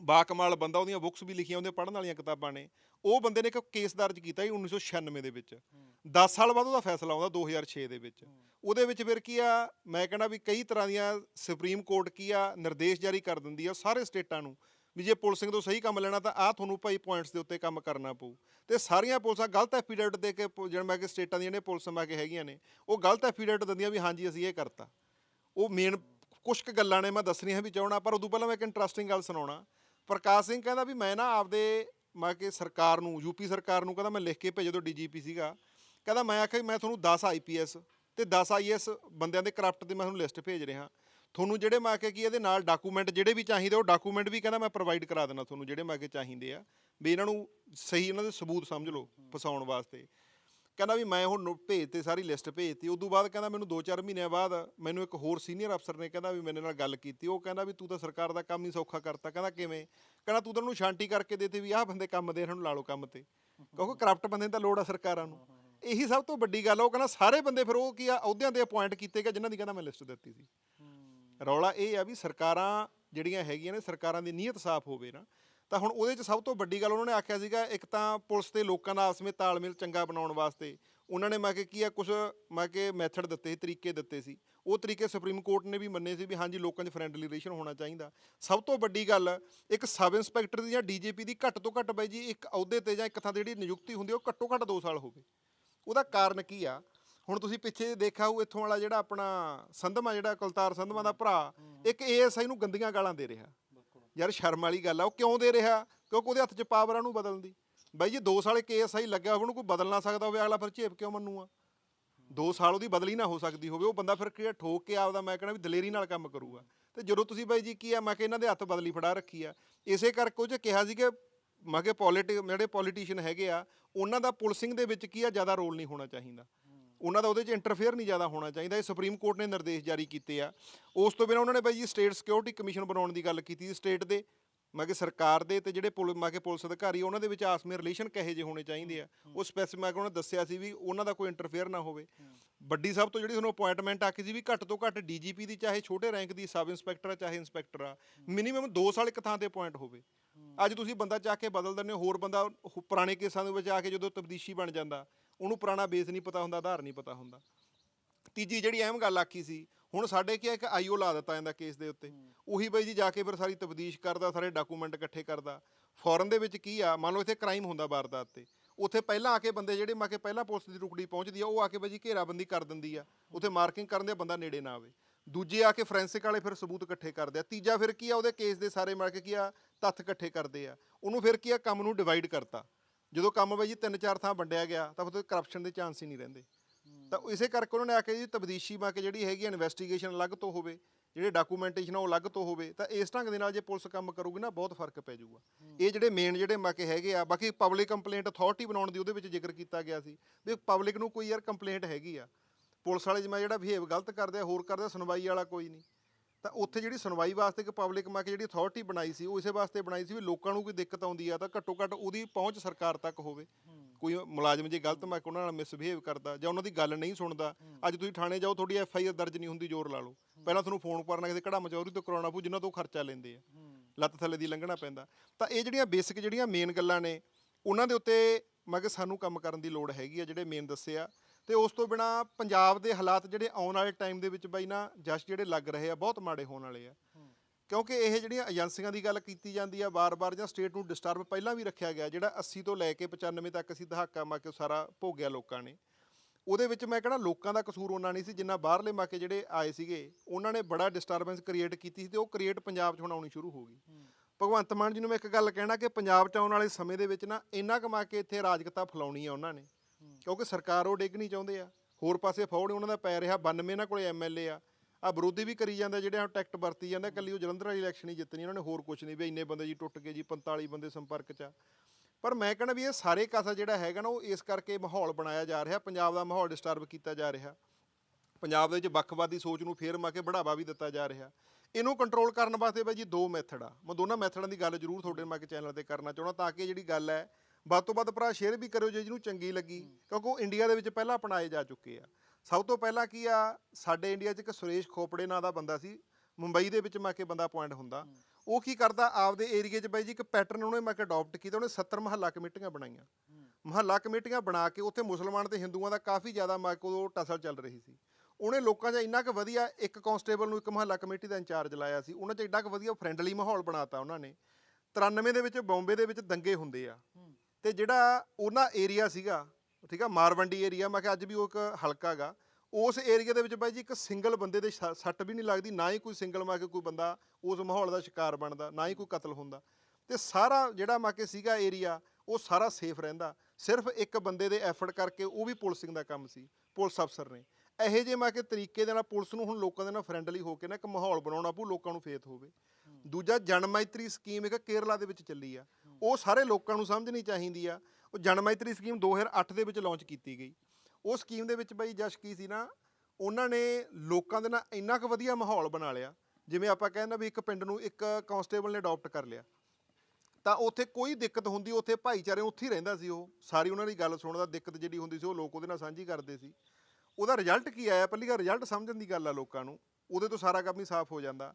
Speaker 1: ਬਾਕਮਾਲ ਬੰਦਾ ਉਹਦੀਆਂ ਬੁੱਕਸ ਵੀ ਲਿਖੀਆਂ ਉਹਦੇ ਪੜ੍ਹਨ ਵਾਲੀਆਂ ਕਿਤਾਬਾਂ ਨੇ। ਉਹ ਬੰਦੇ ਨੇ ਇੱਕ ਕੇਸ ਦਰਜ ਕੀਤਾ ਸੀ 1996 ਦੇ ਵਿੱਚ। 10 ਸਾਲ ਬਾਅਦ ਉਹਦਾ ਫੈਸਲਾ ਆਉਂਦਾ 2006 ਦੇ ਵਿੱਚ। ਉਹਦੇ ਵਿੱਚ ਫਿਰ ਕੀ ਆ ਮੈਂ ਕਹਿੰਦਾ ਵੀ ਕਈ ਤਰ੍ਹਾਂ ਦੀਆਂ ਸੁਪਰੀਮ ਕੋਰਟ ਕੀ ਆ ਨਿਰਦੇਸ਼ ਜਾਰੀ ਕਰ ਦਿੰਦੀ ਆ ਸਾਰੇ ਸਟੇਟਾਂ ਨੂੰ ਵੀ ਜੇ ਪੁਲਿਸਿੰਗ ਤੋਂ ਸਹੀ ਕੰਮ ਲੈਣਾ ਤਾਂ ਆ ਤੁਹਾਨੂੰ ਭਾਈ ਪੁਆਇੰਟਸ ਦੇ ਉੱਤੇ ਕੰਮ ਕਰਨਾ ਪਊ। ਤੇ ਸਾਰੀਆਂ ਪੁਲਿਸਾਂ ਗਲਤ ਐਫੀਡੇਵਿਟ ਦੇ ਕੇ ਜਿਹੜਾ ਮੈਂ ਕਿ ਸਟੇਟਾਂ ਦੀਆਂ ਨੇ ਪੁਲਿਸ ਮੈਂ ਕਿ ਹੈਗੀਆਂ ਨੇ ਉਹ ਗਲਤ ਐਫੀਡੇਵਿਟ ਦਿੰਦੀਆਂ ਵੀ ਹਾਂਜੀ ਅਸੀਂ ਇਹ ਕਰਤਾ। ਉਹ ਮੇਨ ਕੁਝ ਕੁ ਗੱਲਾਂ ਨੇ ਮੈਂ ਦੱਸਣੀਆਂ ਵੀ ਚਾਹਣਾ ਪਰ ਉਦੋਂ ਪਹਿਲਾਂ ਮੈਂ ਇੱਕ ਇੰਟਰਸਟਿੰਗ ਗੱਲ ਸੁਣਾਉਣਾ। ਪ੍ਰਕਾਸ਼ ਸਿੰਘ ਕਹਿੰਦਾ ਵੀ ਮੈਂ ਨਾ ਆਪਦੇ, ਮੈਂ ਕਿ ਸਰਕਾਰ ਨੂੰ ਯੂਪੀ ਸਰਕਾਰ ਨੂੰ ਕਹਿੰਦਾ ਮੈਂ ਲਿਖ ਕੇ ਭੇਜੋ ਜਦੋਂ ਡੀਜੀਪੀ ਸੀਗਾ। ਕਹਿੰਦਾ ਮੈਂ ਆਖਿਆ ਵੀ ਮੈਂ ਤੁਹਾਨੂੰ 10 ਆਈਪੀਐਸ ਤੇ 10 ਆਈਐਸ ਬੰਦਿਆਂ ਦੇ ਕਰਪਟ ਦੀ ਮੈਂ ਤੁਹਾਨੂੰ ਲਿਸਟ ਭੇਜ ਰਿਹਾ। ਤੁਹਾਨੂੰ ਜਿਹੜੇ ਮੈਂ ਆਖਿਆ ਕਿ ਇਹਦੇ ਨਾਲ ਡਾਕੂਮੈਂਟ ਜਿਹੜੇ ਵੀ ਚਾਹੀਦੇ, ਉਹ ਡਾਕੂਮੈਂਟ ਵੀ ਕਹਿੰਦਾ ਮੈਂ ਪ੍ਰੋਵਾਈਡ ਕਰਾ ਦੇਣਾ ਤੁਹਾਨੂੰ, ਜਿਹੜੇ ਮੈਂ ਕਿ ਚਾਹੀਦੇ ਆ। ਵੀ ਇਹਨਾਂ ਨੂੰ ਸਹੀ, ਇਹਨਾਂ ਦੇ ਸਬੂਤ ਸਮਝ ਲਓ, ਫਸਾਉਣ ਵਾਸਤੇ। ਕਹਿੰਦਾ ਵੀ ਮੈਂ ਹੁਣ ਭੇਜਤੇ ਸਾਰੀ ਲਿਸਟ ਭੇਜਤੀ ਉਦੋਂ ਬਾਅਦ ਕਹਿੰਦਾ ਮੈਨੂੰ 2-4 ਮਹੀਨਿਆਂ ਬਾਅਦ ਮੈਨੂੰ ਇੱਕ ਹੋਰ ਸੀਨੀਅਰ ਅਫਸਰ ਨੇ ਕਹਿੰਦਾ ਵੀ ਮੇਰੇ ਨਾਲ ਗੱਲ ਕੀਤੀ। ਉਹ ਕਹਿੰਦਾ ਵੀ ਤੂੰ ਤਾਂ ਸਰਕਾਰ ਦਾ ਕੰਮ ਹੀ ਸੌਖਾ ਕਰਤਾ। ਕਹਿੰਦਾ ਕਿਵੇਂ? ਕਹਿੰਦਾ ਤੂੰ ਤਾਂ ਉਹਨੂੰ ਸ਼ਾਂਤੀ ਕਰਕੇ ਦੇਤੇ ਵੀ ਆਹ ਬੰਦੇ ਕੰਮ ਦੇ ਇਹਨਾਂ ਨੂੰ ਲਾ ਲਓ ਕੰਮ ਤੇ। ਕਿਉਂਕਿ ਕਰਪਟ ਬੰਦੇ ਤਾਂ ਲੋੜ ਆ ਸਰਕਾਰਾਂ ਨੂੰ। ਇਹੀ ਸਭ ਤੋਂ ਵੱਡੀ ਗੱਲ ਉਹ ਕਹਿੰਦਾ ਸਾਰੇ ਬੰਦੇ ਫਿਰ ਉਹ ਕੀ ਆ? ਅਹੁਦਿਆਂ ਤੇ ਅਪਾਇੰਟ ਕੀਤੇ ਗਏ ਜਿਨ੍ਹਾਂ ਦੀ ਕਹਿੰਦਾ ਮੈਂ ਲਿਸਟ ਦਿੱਤੀ ਸੀ। ਰੌਲਾ ਇਹ ਆ ਵੀ ਸਰਕਾਰਾਂ ਜਿਹੜੀਆਂ ਹੈਗੀਆਂ ਨੇ ਸਰਕਾਰਾਂ ਦੀ ਨੀਅਤ ਸਾਫ਼ ਹੋਵੇ ਨਾ ਤਾਂ ਹੁਣ ਉਹਦੇ 'ਚ ਸਭ ਤੋਂ ਵੱਡੀ ਗੱਲ ਉਹਨਾਂ ਨੇ ਆਖਿਆ ਸੀਗਾ ਇੱਕ ਤਾਂ ਪੁਲਿਸ ਤੇ ਲੋਕਾਂ ਦਾ ਆਪਸ ਵਿੱਚ ਤਾਲਮੇਲ ਚੰਗਾ ਬਣਾਉਣ ਵਾਸਤੇ। ਉਹਨਾਂ ਨੇ ਮੈਂ ਕਿ ਕੀ ਆ ਕੁਝ ਮੈਂ ਕਿ ਮੈਥਡ ਦਿੱਤੇ ਸੀ ਤਰੀਕੇ ਦਿੱਤੇ ਸੀ। ਉਹ ਤਰੀਕੇ ਸੁਪਰੀਮ ਕੋਰਟ ਨੇ ਵੀ ਮੰਨੇ ਸੀ ਵੀ ਹਾਂਜੀ ਲੋਕਾਂ 'ਚ ਫਰੈਂਡਲੀ ਰਿਲੇਸ਼ਨ ਹੋਣਾ ਚਾਹੀਦਾ। ਸਭ ਤੋਂ ਵੱਡੀ ਗੱਲ ਇੱਕ ਸਬ ਇੰਸਪੈਕਟਰ ਦੀ ਜਾਂ ਡੀਜੀਪੀ ਦੀ ਘੱਟ ਤੋਂ ਘੱਟ ਬਾਈ ਜੀ ਇੱਕ ਅਹੁਦੇ ਤੇ ਜਾਂ ਇੱਕ ਥਾਂ ਤੇ ਜਿਹੜੀ ਨਿਯੁਕਤੀ ਹੁੰਦੀ ਉਹ ਘੱਟੋ ਘੱਟ 2 ਸਾਲ ਹੋਵੇ। ਉਹਦਾ ਕਾਰਨ ਕੀ ਆ? ਹੁਣ ਤੁਸੀਂ ਪਿੱਛੇ ਦੇਖਿਆ ਹੋਊ ਇੱਥੋਂ ਵਾਲਾ ਜਿਹੜਾ ਆਪਣਾ ਸੰਧਮਾ ਜਿਹੜਾ ਕੁਲਤਾਰ ਸੰਧਮਾ ਦਾ ਭਰਾ ਇੱਕ ਏਐਸਆਈ ਨੂੰ ਗੰਦੀਆਂ ਗਾਲਾਂ ਦੇ ਰਿਹਾ। ਯਾਰ ਸ਼ਰਮ ਵਾਲੀ ਗੱਲ ਆ, ਉਹ ਕਿਉਂ ਦੇ ਰਿਹਾ? ਕਿਉਂਕਿ ਉਹਦੇ ਹੱਥ 'ਚ ਪਾਵਰ ਆ ਉਹਨੂੰ ਬਦਲਣ ਦੀ। ਬਾਈ ਜੀ 2 ਸਾਲ ਇੱਕ ਆਈ ਲੱਗਿਆ ਹੋਵੇ, ਉਹਨੂੰ ਕੋਈ ਬਦਲ ਨਾ ਸਕਦਾ ਹੋਵੇ, ਅਗਲਾ ਫਿਰ ਝੇਪ ਕਿਉਂ ਮੰਨੂਗਾ 2 ਸਾਲ ਉਹਦੀ ਬਦਲੀ ਨਾ ਹੋ ਸਕਦੀ ਹੋਵੇ, ਉਹ ਬੰਦਾ ਫਿਰ ਕਿਹੜਾ ਠੋਕ ਕੇ ਆਪਦਾ, ਮੈਂ ਕਹਿੰਦਾ ਵੀ ਦਲੇਰੀ ਨਾਲ ਕੰਮ ਕਰੂਗਾ। ਤੇ ਜਦੋਂ ਤੁਸੀਂ ਬਾਈ ਜੀ ਕੀ ਆ, ਮੈਂ ਕਿ ਇਹਨਾਂ ਦੇ ਹੱਥ ਬਦਲੀ ਫੜਾ ਰੱਖੀ ਆ। ਇਸੇ ਕਰਕੇ ਉਹ 'ਚ ਕਿਹਾ ਸੀ ਕਿ, ਮੈਂ ਕਿ ਪੋਲਿਟਿਕ ਜਿਹੜੇ ਪੋਲੀਟੀਸ਼ੀਅਨ ਹੈਗੇ ਆ, ਉਹਨਾਂ ਦਾ ਪੁਲਿਸਿੰਗ ਦੇ ਵਿੱਚ ਕੀ ਆ, ਜ਼ਿਆਦਾ ਰੋਲ ਨਹੀਂ ਹੋਣਾ ਚਾਹੀਦਾ। ਉਹਨਾਂ ਦਾ ਉਹਦੇ 'ਚ ਇੰਟਰਫੇਅਰ ਨਹੀਂ ਜ਼ਿਆਦਾ ਹੋਣਾ ਚਾਹੀਦਾ ਇਹ ਸੁਪਰੀਮ ਕੋਰਟ ਨੇ ਨਿਰਦੇਸ਼ ਜਾਰੀ ਕੀਤੇ ਆ। ਉਸ ਤੋਂ ਬਿਨਾਂ ਉਹਨਾਂ ਨੇ ਬਾਈ ਜੀ ਸਟੇਟ ਸਿਕਿਉਰਿਟੀ ਕਮਿਸ਼ਨ ਬਣਾਉਣ ਦੀ ਗੱਲ ਕੀਤੀ ਸਟੇਟ ਦੇ ਮੈਂ ਕਿ ਸਰਕਾਰ ਦੇ ਤੇ ਜਿਹੜੇ ਪੁਲ ਮੈਂ ਕਿ ਪੁਲਿਸ ਅਧਿਕਾਰੀ ਉਹਨਾਂ ਦੇ ਵਿੱਚ ਵਿੱਚ ਰਿਲੇਸ਼ਨ ਕਹੇ ਜੇ ਹੋਣੇ ਚਾਹੀਦੇ ਆ। ਉਹ ਸਪੈਸੀਫਿਕ ਮੈਂ ਉਹਨਾਂ ਨੇ ਦੱਸਿਆ ਸੀ ਵੀ ਉਹਨਾਂ ਦਾ ਕੋਈ ਇੰਟਰਫੇਅਰ ਨਾ ਹੋਵੇ। ਵੱਡੀ ਸਭ ਤੋਂ ਜਿਹੜੀ ਤੁਹਾਨੂੰ ਅਪਾਇੰਟਮੈਂਟ ਆਖੀ ਸੀ ਵੀ ਘੱਟ ਤੋਂ ਘੱਟ ਡੀਜੀਪੀ ਦੀ ਚਾਹੇ ਛੋਟੇ ਰੈਂਕ ਦੀ ਸਬ ਇੰਸਪੈਕਟਰ ਆ ਚਾਹੇ ਇੰਸਪੈਕਟਰ ਆ ਮਿਨੀਮਮ 2 ਸਾਲ ਇੱਕ ਥਾਂ ਤੇ ਅਪਾਇੰਟ ਹੋਵੇ। ਅੱਜ ਤੁਸੀਂ ਬੰਦਾ ਚਾਹ ਕੇ ਬਦਲ ਦਿੰਦੇ ਹੋ ਹੋਰ ਬੰਦਾ ਪੁਰਾਣੇ ਕੇਸਾਂ ਦੇ ਵਿੱਚ ਆ ਕੇ ਜਦੋਂ ਤਬਦੀਸ਼ੀ ਬਣ ਜਾਂਦਾ ਉਹਨੂੰ ਪੁਰਾਣਾ ਬੇਸ ਨਹੀਂ ਪਤਾ ਹੁੰਦਾ, ਆਧਾਰ ਨਹੀਂ ਪਤਾ ਹੁੰਦਾ। ਤੀਜੀ ਜਿਹੜੀ ਅਹਿਮ ਗੱਲ ਆਖੀ ਸੀ, ਹੁਣ ਸਾਡੇ ਕੀ ਆ ਇੱਕ ਆਈਓ ਲਾ ਦਿੱਤਾ ਜਾਂਦਾ ਕੇਸ ਦੇ ਉੱਤੇ। ਉਹੀ ਬਾਈ ਜੀ ਜਾ ਕੇ ਫਿਰ ਸਾਰੀ ਤਬਦੀਸ਼ ਕਰਦਾ, ਸਾਰੇ ਡਾਕੂਮੈਂਟ ਇਕੱਠੇ ਕਰਦਾ। ਫੋਰਨ ਦੇ ਵਿੱਚ ਕੀ ਆ, ਮੰਨ ਲਓ ਇੱਥੇ ਕ੍ਰਾਈਮ ਹੁੰਦਾ ਵਾਰਦਾਤ ਤੇ। ਉੱਥੇ ਪਹਿਲਾਂ ਆ ਕੇ ਬੰਦੇ ਜਿਹੜੇ ਮਾ ਕੇ ਪਹਿਲਾਂ ਪੁਲਿਸ ਦੀ ਟੁਕੜੀ ਪਹੁੰਚਦੀ ਆ, ਉਹ ਆ ਕੇ ਬਾਈ ਜੀ ਘੇਰਾਬੰਦੀ ਕਰ ਦਿੰਦੀ ਆ। ਉੱਥੇ ਮਾਰਕਿੰਗ ਕਰਨ ਦੇ ਬੰਦਾ ਨੇੜੇ ਨਾ ਆਵੇ। ਦੂਜੇ ਆ ਕੇ ਫੋਰੈਂਸਿਕ ਵਾਲੇ ਫਿਰ ਸਬੂਤ ਇਕੱਠੇ ਕਰਦੇ ਆ। ਤੀਜਾ ਫਿਰ ਕੀ ਆ, ਉਹਦੇ ਕੇਸ ਦੇ ਸਾਰੇ ਮਾਰ ਕੇ ਕੀ ਆ, ਤੱਥ ਇਕੱਠੇ ਕਰਦੇ ਆ। ਉਹਨੂੰ ਫਿਰ ਕੀ ਆ, ਕੰਮ ਨੂੰ ਡਿਵਾਈਡ ਕਰਤਾ। ਜਦੋਂ ਕੰਮ ਬਈ ਜੀ ਤਿੰਨ ਚਾਰ ਥਾਂ ਵੰਡਿਆ ਗਿਆ ਤਾਂ ਉੱਥੇ ਕਰਪਸ਼ਨ ਦੇ ਚਾਂਸ ਹੀ ਨਹੀਂ ਰਹਿੰਦੇ। ਤਾਂ ਇਸੇ ਕਰਕੇ ਉਹਨਾਂ ਨੇ ਆਖਿਆ ਜੀ ਤਬਦੀਸ਼ੀ ਮਾ ਕੇ ਜਿਹੜੀ ਹੈਗੀ ਇਨਵੈਸਟੀਗੇਸ਼ਨ ਅਲੱਗ ਤੋਂ ਹੋਵੇ ਜਿਹੜੇ ਡਾਕੂਮੈਂਟੇਸ਼ਨ ਉਹ ਅਲੱਗ ਤੋਂ ਹੋਵੇ ਤਾਂ ਇਸ ਢੰਗ ਦੇ ਨਾਲ ਜੇ ਪੁਲਿਸ ਕੰਮ ਕਰੂਗੀ ਨਾ ਬਹੁਤ ਫ਼ਰਕ ਪੈ ਜਾਊਗਾ। ਇਹ ਜਿਹੜੇ ਮੇਨ ਜਿਹੜੇ ਮਾਕੇ ਹੈਗੇ ਆ ਬਾਕੀ ਪਬਲਿਕ ਕੰਪਲੇਂਟ ਅਥਾਰਟੀ ਬਣਾਉਣ ਦੀ ਉਹਦੇ ਵਿੱਚ ਜ਼ਿਕਰ ਕੀਤਾ ਗਿਆ ਸੀ। ਵੀ ਪਬਲਿਕ ਨੂੰ ਕੋਈ ਯਾਰ ਕੰਪਲੇਂਟ ਹੈਗੀ ਆ। ਪੁਲਿਸ ਵਾਲੇ ਜਿਵੇਂ ਜਿਹੜਾ ਬਿਹੇਵ ਗਲਤ ਕਰਦੇ ਆ ਹੋਰ ਕਰਦੇ ਸੁਣਵਾਈ ਵਾਲਾ ਕੋਈ ਨਹੀਂ। ਤਾਂ ਉੱਥੇ ਜਿਹੜੀ ਸੁਣਵਾਈ ਵਾਸਤੇ ਇੱਕ ਪਬਲਿਕ ਮਾਕੇ ਜਿਹੜੀ ਅਥਾਰਟੀ ਬਣਾਈ ਸੀ, ਉਹ ਇਸੇ ਵਾਸਤੇ ਬਣਾਈ ਸੀ ਵੀ ਲੋਕਾਂ ਨੂੰ ਕੋਈ ਦਿੱਕਤ ਆਉਂਦੀ ਆ ਤਾਂ ਘੱਟੋ ਘੱਟ ਉਹਦੀ ਪਹੁੰਚ ਸਰਕਾਰ ਤੱਕ ਹੋਵੇ। ਕੋਈ ਮੁਲਾਜ਼ਮ ਜੇ ਗਲਤ ਮੈਂ ਉਹਨਾਂ ਨਾਲ ਮਿਸਬਿਹੇਵ ਕਰਦਾ ਜਾਂ ਉਹਨਾਂ ਦੀ ਗੱਲ ਨਹੀਂ ਸੁਣਦਾ, ਅੱਜ ਤੁਸੀਂ ਥਾਣੇ ਜਾਓ, ਤੁਹਾਡੀ ਐਫ ਆਈ ਆਰ ਦਰਜ ਨਹੀਂ ਹੁੰਦੀ, ਜ਼ੋਰ ਲਾ ਲਓ। ਪਹਿਲਾਂ ਤੁਹਾਨੂੰ ਫੋਨ ਕਰਨਾ ਕਿਸੇ ਕੜਾ ਮਚੌਰੀ ਤੋਂ ਕਰਾਉਣਾ ਪਊ ਜਿਨ੍ਹਾਂ ਤੋਂ ਖਰਚਾ ਲੈਂਦੇ ਆ। ਲੱਤ ਥੱਲੇ ਦੀ ਲੰਘਣਾ ਪੈਂਦਾ। ਤਾਂ ਇਹ ਜਿਹੜੀਆਂ ਬੇਸਿਕ ਜਿਹੜੀਆਂ ਮੇਨ ਗੱਲਾਂ ਨੇ, ਉਹਨਾਂ ਦੇ ਉੱਤੇ ਮੈਂ ਕਿ ਸਾਨੂੰ ਕੰਮ ਕਰਨ ਦੀ ਲੋੜ ਹੈਗੀ ਆ, ਜਿਹੜੇ ਮੇਨ ਦੱਸੇ ਆ। ਤੇ ਉਸ ਤੋਂ ਬਿਨਾ ਪੰਜਾਬ ਦੇ ਹਾਲਾਤ ਜਿਹੜੇ ਆਉਣ ਵਾਲੇ ਟਾਈਮ ਦੇ ਵਿੱਚ ਬਾਈ ਨਾ ਜਸ਼ ਜਿਹੜੇ ਲੱਗ ਰਹੇ ਆ ਬਹੁਤ ਮਾੜੇ ਹੋਣ ਵਾਲੇ ਆ। ਕਿਉਂਕਿ ਇਹ ਜਿਹੜੀਆਂ ਏਜੰਸੀਆਂ ਦੀ ਗੱਲ ਕੀਤੀ ਜਾਂਦੀ ਆ ਬਾਰ-ਬਾਰ ਜਾਂ ਸਟੇਟ ਨੂੰ ਡਿਸਟਰਬ ਪਹਿਲਾਂ ਵੀ ਰੱਖਿਆ ਗਿਆ ਜਿਹੜਾ 80 ਤੋਂ ਲੈ ਕੇ 95 ਤੱਕ ਅਸੀਂ ਦਹਾਕਾ ਮਾ ਕੇ ਸਾਰਾ ਭੋਗਿਆ ਲੋਕਾਂ ਨੇ। ਉਹਦੇ ਵਿੱਚ ਮੈਂ ਕਹਿੰਦਾ ਲੋਕਾਂ ਦਾ ਕਸੂਰ ਉਹਨਾਂ ਨਹੀਂ ਸੀ ਜਿੰਨਾ ਬਾਹਰਲੇ ਮਾ ਕੇ ਜਿਹੜੇ ਆਏ ਸੀਗੇ ਉਹਨਾਂ ਨੇ ਬੜਾ ਡਿਸਟਰਬੈਂਸ ਕ੍ਰੀਏਟ ਕੀਤੀ ਸੀ ਤੇ ਉਹ ਕ੍ਰੀਏਟ ਪੰਜਾਬ 'ਚ ਹੁਣ ਆਉਣੀ ਸ਼ੁਰੂ ਹੋ ਗਈ। ਭਗਵੰਤ ਮਾਨ ਜੀ ਨੂੰ ਮੈਂ ਇੱਕ ਗੱਲ ਕਹਿਣਾ ਕਿ ਪੰਜਾਬ ਚ ਆਉਣ ਵਾਲੇ ਸਮੇਂ ਦੇ ਵਿੱਚ ਨਾ ਇੰਨਾ ਕਮਾ ਕੇ ਇੱਥੇ ਰਾਜਕਤਾ ਫਲਾਉਣੀ ਆ ਉਹਨਾਂ ਨੇ। ਕਿਉਂਕਿ ਸਰਕਾਰ ਉਹ ਡਿੱਗਣੀ ਚਾਹੁੰਦੇ ਆ। ਹੋਰ ਪਾਸੇ ਫੌੜ ਉਹਨਾਂ ਦਾ ਪੈ ਰਿਹਾ 92 ਇਹਨਾਂ ਕੋਲੇ ਐਮਐਲਏ ਆ। ਆ ਵਿਰੋਧੀ ਵੀ ਕਰੀ ਜਾਂਦਾ, ਜਿਹੜੇ ਹੁਣ ਟੈਕਟ ਵਰਤੀ ਜਾਂਦਾ ਕੱਲੀ ਉਹ ਜਲੰਧਰ ਵਾਲੀ ਇਲੈਕਸ਼ਨ ਹੀ ਜਿੱਤਣੀ, ਉਹਨਾਂ ਨੇ ਹੋਰ ਕੁਝ ਨਹੀਂ ਵੀ ਇੰਨੇ ਬੰਦੇ ਜੀ ਟੁੱਟ ਗਏ ਜੀ 45 ਬੰਦੇ ਸੰਪਰਕ 'ਚ ਆ। ਪਰ ਮੈਂ ਕਹਿੰਦਾ ਵੀ ਇਹ ਸਾਰੇ ਕਾਸਾ ਜਿਹੜਾ ਹੈਗਾ ਨਾ, ਉਹ ਇਸ ਕਰਕੇ ਮਾਹੌਲ ਬਣਾਇਆ ਜਾ ਰਿਹਾ, ਪੰਜਾਬ ਦਾ ਮਾਹੌਲ ਡਿਸਟਰਬ ਕੀਤਾ ਜਾ ਰਿਹਾ। ਪੰਜਾਬ ਦੇ ਵਿੱਚ ਵੱਖਵਾਦੀ ਸੋਚ ਨੂੰ ਫੇਰ ਮਾ ਕੇ ਬੜਾਵਾ ਵੀ ਦਿੱਤਾ ਜਾ ਰਿਹਾ। ਇਹਨੂੰ ਕੰਟਰੋਲ ਕਰਨ ਵਾਸਤੇ ਬਾਈ ਜੀ ਦੋ ਮੈਥਡ ਆ। ਮੈਂ ਦੋਨਾਂ ਮੈਥਡਾਂ ਦੀ ਗੱਲ ਜ਼ਰੂਰ ਤੁਹਾਡੇ ਮਾ ਕਿ ਚੈਨਲ ਤੇ ਕਰਨਾ ਚਾਹੁੰਦਾ, ਤਾਂ ਕਿ ਜਿਹੜੀ ਗੱਲ ਹੈ ਵੱਧ ਤੋਂ ਵੱਧ ਭਰਾ ਸ਼ੇਅਰ ਵੀ ਕਰਿਓ ਜੇ ਜਿਹਨੂੰ ਚੰਗੀ ਲੱਗੀ ਕਿਉਂਕਿ ਉਹ ਇੰਡੀਆ ਦੇ ਵਿੱਚ ਪਹਿਲਾਂ ਅਪਣਾਏ ਜਾ ਚੁੱਕੇ ਆ। ਸਭ ਤੋਂ ਪਹਿਲਾਂ ਕੀ ਆ ਸਾਡੇ ਇੰਡੀਆ 'ਚ ਇੱਕ ਸੁਰੇਸ਼ ਖੋਪੜੇ ਨਾਂ ਦਾ ਬੰਦਾ ਸੀ ਮੁੰਬਈ ਦੇ ਵਿੱਚ ਮਾ ਕੇ ਬੰਦਾ ਅਪਾਇੰਟ ਹੁੰਦਾ। ਉਹ ਕੀ ਕਰਦਾ ਆਪਦੇ ਏਰੀਏ 'ਚ ਬਾਈ ਜੀ ਇੱਕ ਪੈਟਰਨ ਉਹਨੇ ਮਾ ਕੇ ਅਡਾਪਟ ਕੀਤਾ ਉਹਨੇ 70 ਮਹੱਲਾ ਕਮੇਟੀਆਂ ਬਣਾਈਆਂ। ਮਹੱਲਾ ਕਮੇਟੀਆਂ ਬਣਾ ਕੇ ਉੱਥੇ ਮੁਸਲਮਾਨ ਤੇ ਹਿੰਦੂਆਂ ਦਾ ਕਾਫੀ ਜ਼ਿਆਦਾ ਮਾ ਕੇ ਉਦੋਂ ਟਸਲ ਚੱਲ ਰਹੀ ਸੀ। ਉਹਨੇ ਲੋਕਾਂ 'ਚ ਇੰਨਾ ਕੁ ਵਧੀਆ ਇੱਕ ਕਾਂਸਟੇਬਲ ਨੂੰ ਇੱਕ ਮਹੱਲਾ ਕਮੇਟੀ ਦਾ ਇੰਚਾਰਜ ਲਾਇਆ ਸੀ ਉਹਨਾਂ 'ਚ ਇੰਨਾ ਕੁ ਵਧੀਆ ਫਰੈਂਡਲੀ ਮਾਹੌਲ ਬਣਾਤਾ ਉਹਨਾਂ ਨੇ। 93 ਦੇ ਵਿੱਚ ਬੰਬੇ ਦੇ ਵਿੱਚ ਦੰਗੇ ਹੁੰਦੇ ਆ। ਤੇ ਜਿਹੜਾ ਉਹਨਾਂ ਏਰੀਆ ਸੀਗਾ, ਠੀਕ ਆ, ਮਾਰਵੰਡੀ ਏਰੀਆ ਮੈਂ ਕਿਹਾ ਅੱਜ ਵੀ ਉਹ ਇੱਕ ਹਲਕਾ ਗਾ, ਉਸ ਏਰੀਆ ਦੇ ਵਿੱਚ ਬਾਈ ਜੀ ਇੱਕ ਸਿੰਗਲ ਬੰਦੇ ਦੇ ਸ- ਸੱਟ ਵੀ ਨਹੀਂ ਲੱਗਦੀ, ਨਾ ਹੀ ਕੋਈ ਸਿੰਗਲ ਮਾ ਕੇ ਕੋਈ ਬੰਦਾ ਉਸ ਮਾਹੌਲ ਦਾ ਸ਼ਿਕਾਰ ਬਣਦਾ, ਨਾ ਹੀ ਕੋਈ ਕਤਲ ਹੁੰਦਾ। ਤੇ ਸਾਰਾ ਜਿਹੜਾ ਮਾ ਕੇ ਸੀਗਾ ਏਰੀਆ ਉਹ ਸਾਰਾ ਸੇਫ ਰਹਿੰਦਾ। ਸਿਰਫ ਇੱਕ ਬੰਦੇ ਦੇ ਐਫਰਟ ਕਰਕੇ ਉਹ ਵੀ ਪੁਲਿਸਿੰਗ ਦਾ ਕੰਮ ਸੀ ਪੁਲਿਸ ਅਫਸਰ ਨੇ। ਇਹੋ ਜਿਹੇ ਮਾ ਕੇ ਤਰੀਕੇ ਦੇ ਨਾਲ ਪੁਲਿਸ ਨੂੰ ਹੁਣ ਲੋਕਾਂ ਦੇ ਨਾਲ ਫਰੈਂਡਲੀ ਹੋ ਕੇ ਨਾ ਇੱਕ ਮਾਹੌਲ ਬਣਾਉਣਾ ਪਊ, ਲੋਕਾਂ ਨੂੰ ਫੇਥ ਹੋਵੇ। ਦੂਜਾ ਜਨਮੈਤਰੀ ਸਕੀਮ ਇੱਕ ਕੇਰਲਾ ਦੇ ਵਿੱਚ ਚੱਲੀ ਆ। ਉਹ ਸਾਰੇ ਲੋਕਾਂ ਨੂੰ ਸਮਝਣੀ ਚਾਹੀਦੀ ਆ। ਉਹ ਜਨਮੈਤਰੀ ਸਕੀਮ 2008 ਦੇ ਵਿੱਚ ਲਾਂਚ ਕੀਤੀ ਗਈ। ਉਹ ਸਕੀਮ ਦੇ ਵਿੱਚ ਬਈ ਜਸ਼ ਕੀ ਸੀ ਨਾ, ਉਹਨਾਂ ਨੇ ਲੋਕਾਂ ਦੇ ਨਾਲ ਇੰਨਾ ਕੁ ਵਧੀਆ ਮਾਹੌਲ ਬਣਾ ਲਿਆ, ਜਿਵੇਂ ਆਪਾਂ ਕਹਿੰਦੇ ਵੀ ਇੱਕ ਪਿੰਡ ਨੂੰ ਇੱਕ ਕਾਂਸਟੇਬਲ ਨੇ ਅਡਾਪਟ ਕਰ ਲਿਆ। ਤਾਂ ਉੱਥੇ ਕੋਈ ਦਿੱਕਤ ਹੁੰਦੀ, ਉੱਥੇ ਭਾਈਚਾਰੇ ਉੱਥੇ ਹੀ ਰਹਿੰਦਾ ਸੀ ਉਹ। ਸਾਰੀ ਉਹਨਾਂ ਦੀ ਗੱਲ ਸੁਣਦਾ, ਦਿੱਕਤ ਜਿਹੜੀ ਹੁੰਦੀ ਸੀ ਉਹ ਲੋਕ ਉਹਦੇ ਨਾਲ ਸਾਂਝੀ ਕਰਦੇ ਸੀ। ਉਹਦਾ ਰਿਜ਼ਲਟ ਕੀ ਆਇਆ? ਪਹਿਲੀ ਗੱਲ ਰਿਜ਼ਲਟ ਸਮਝਣ ਦੀ ਗੱਲ ਆ ਲੋਕਾਂ ਨੂੰ। ਉਹਦੇ ਤੋਂ ਸਾਰਾ ਕੰਮ ਹੀ ਸਾਫ਼ ਹੋ ਜਾਂਦਾ।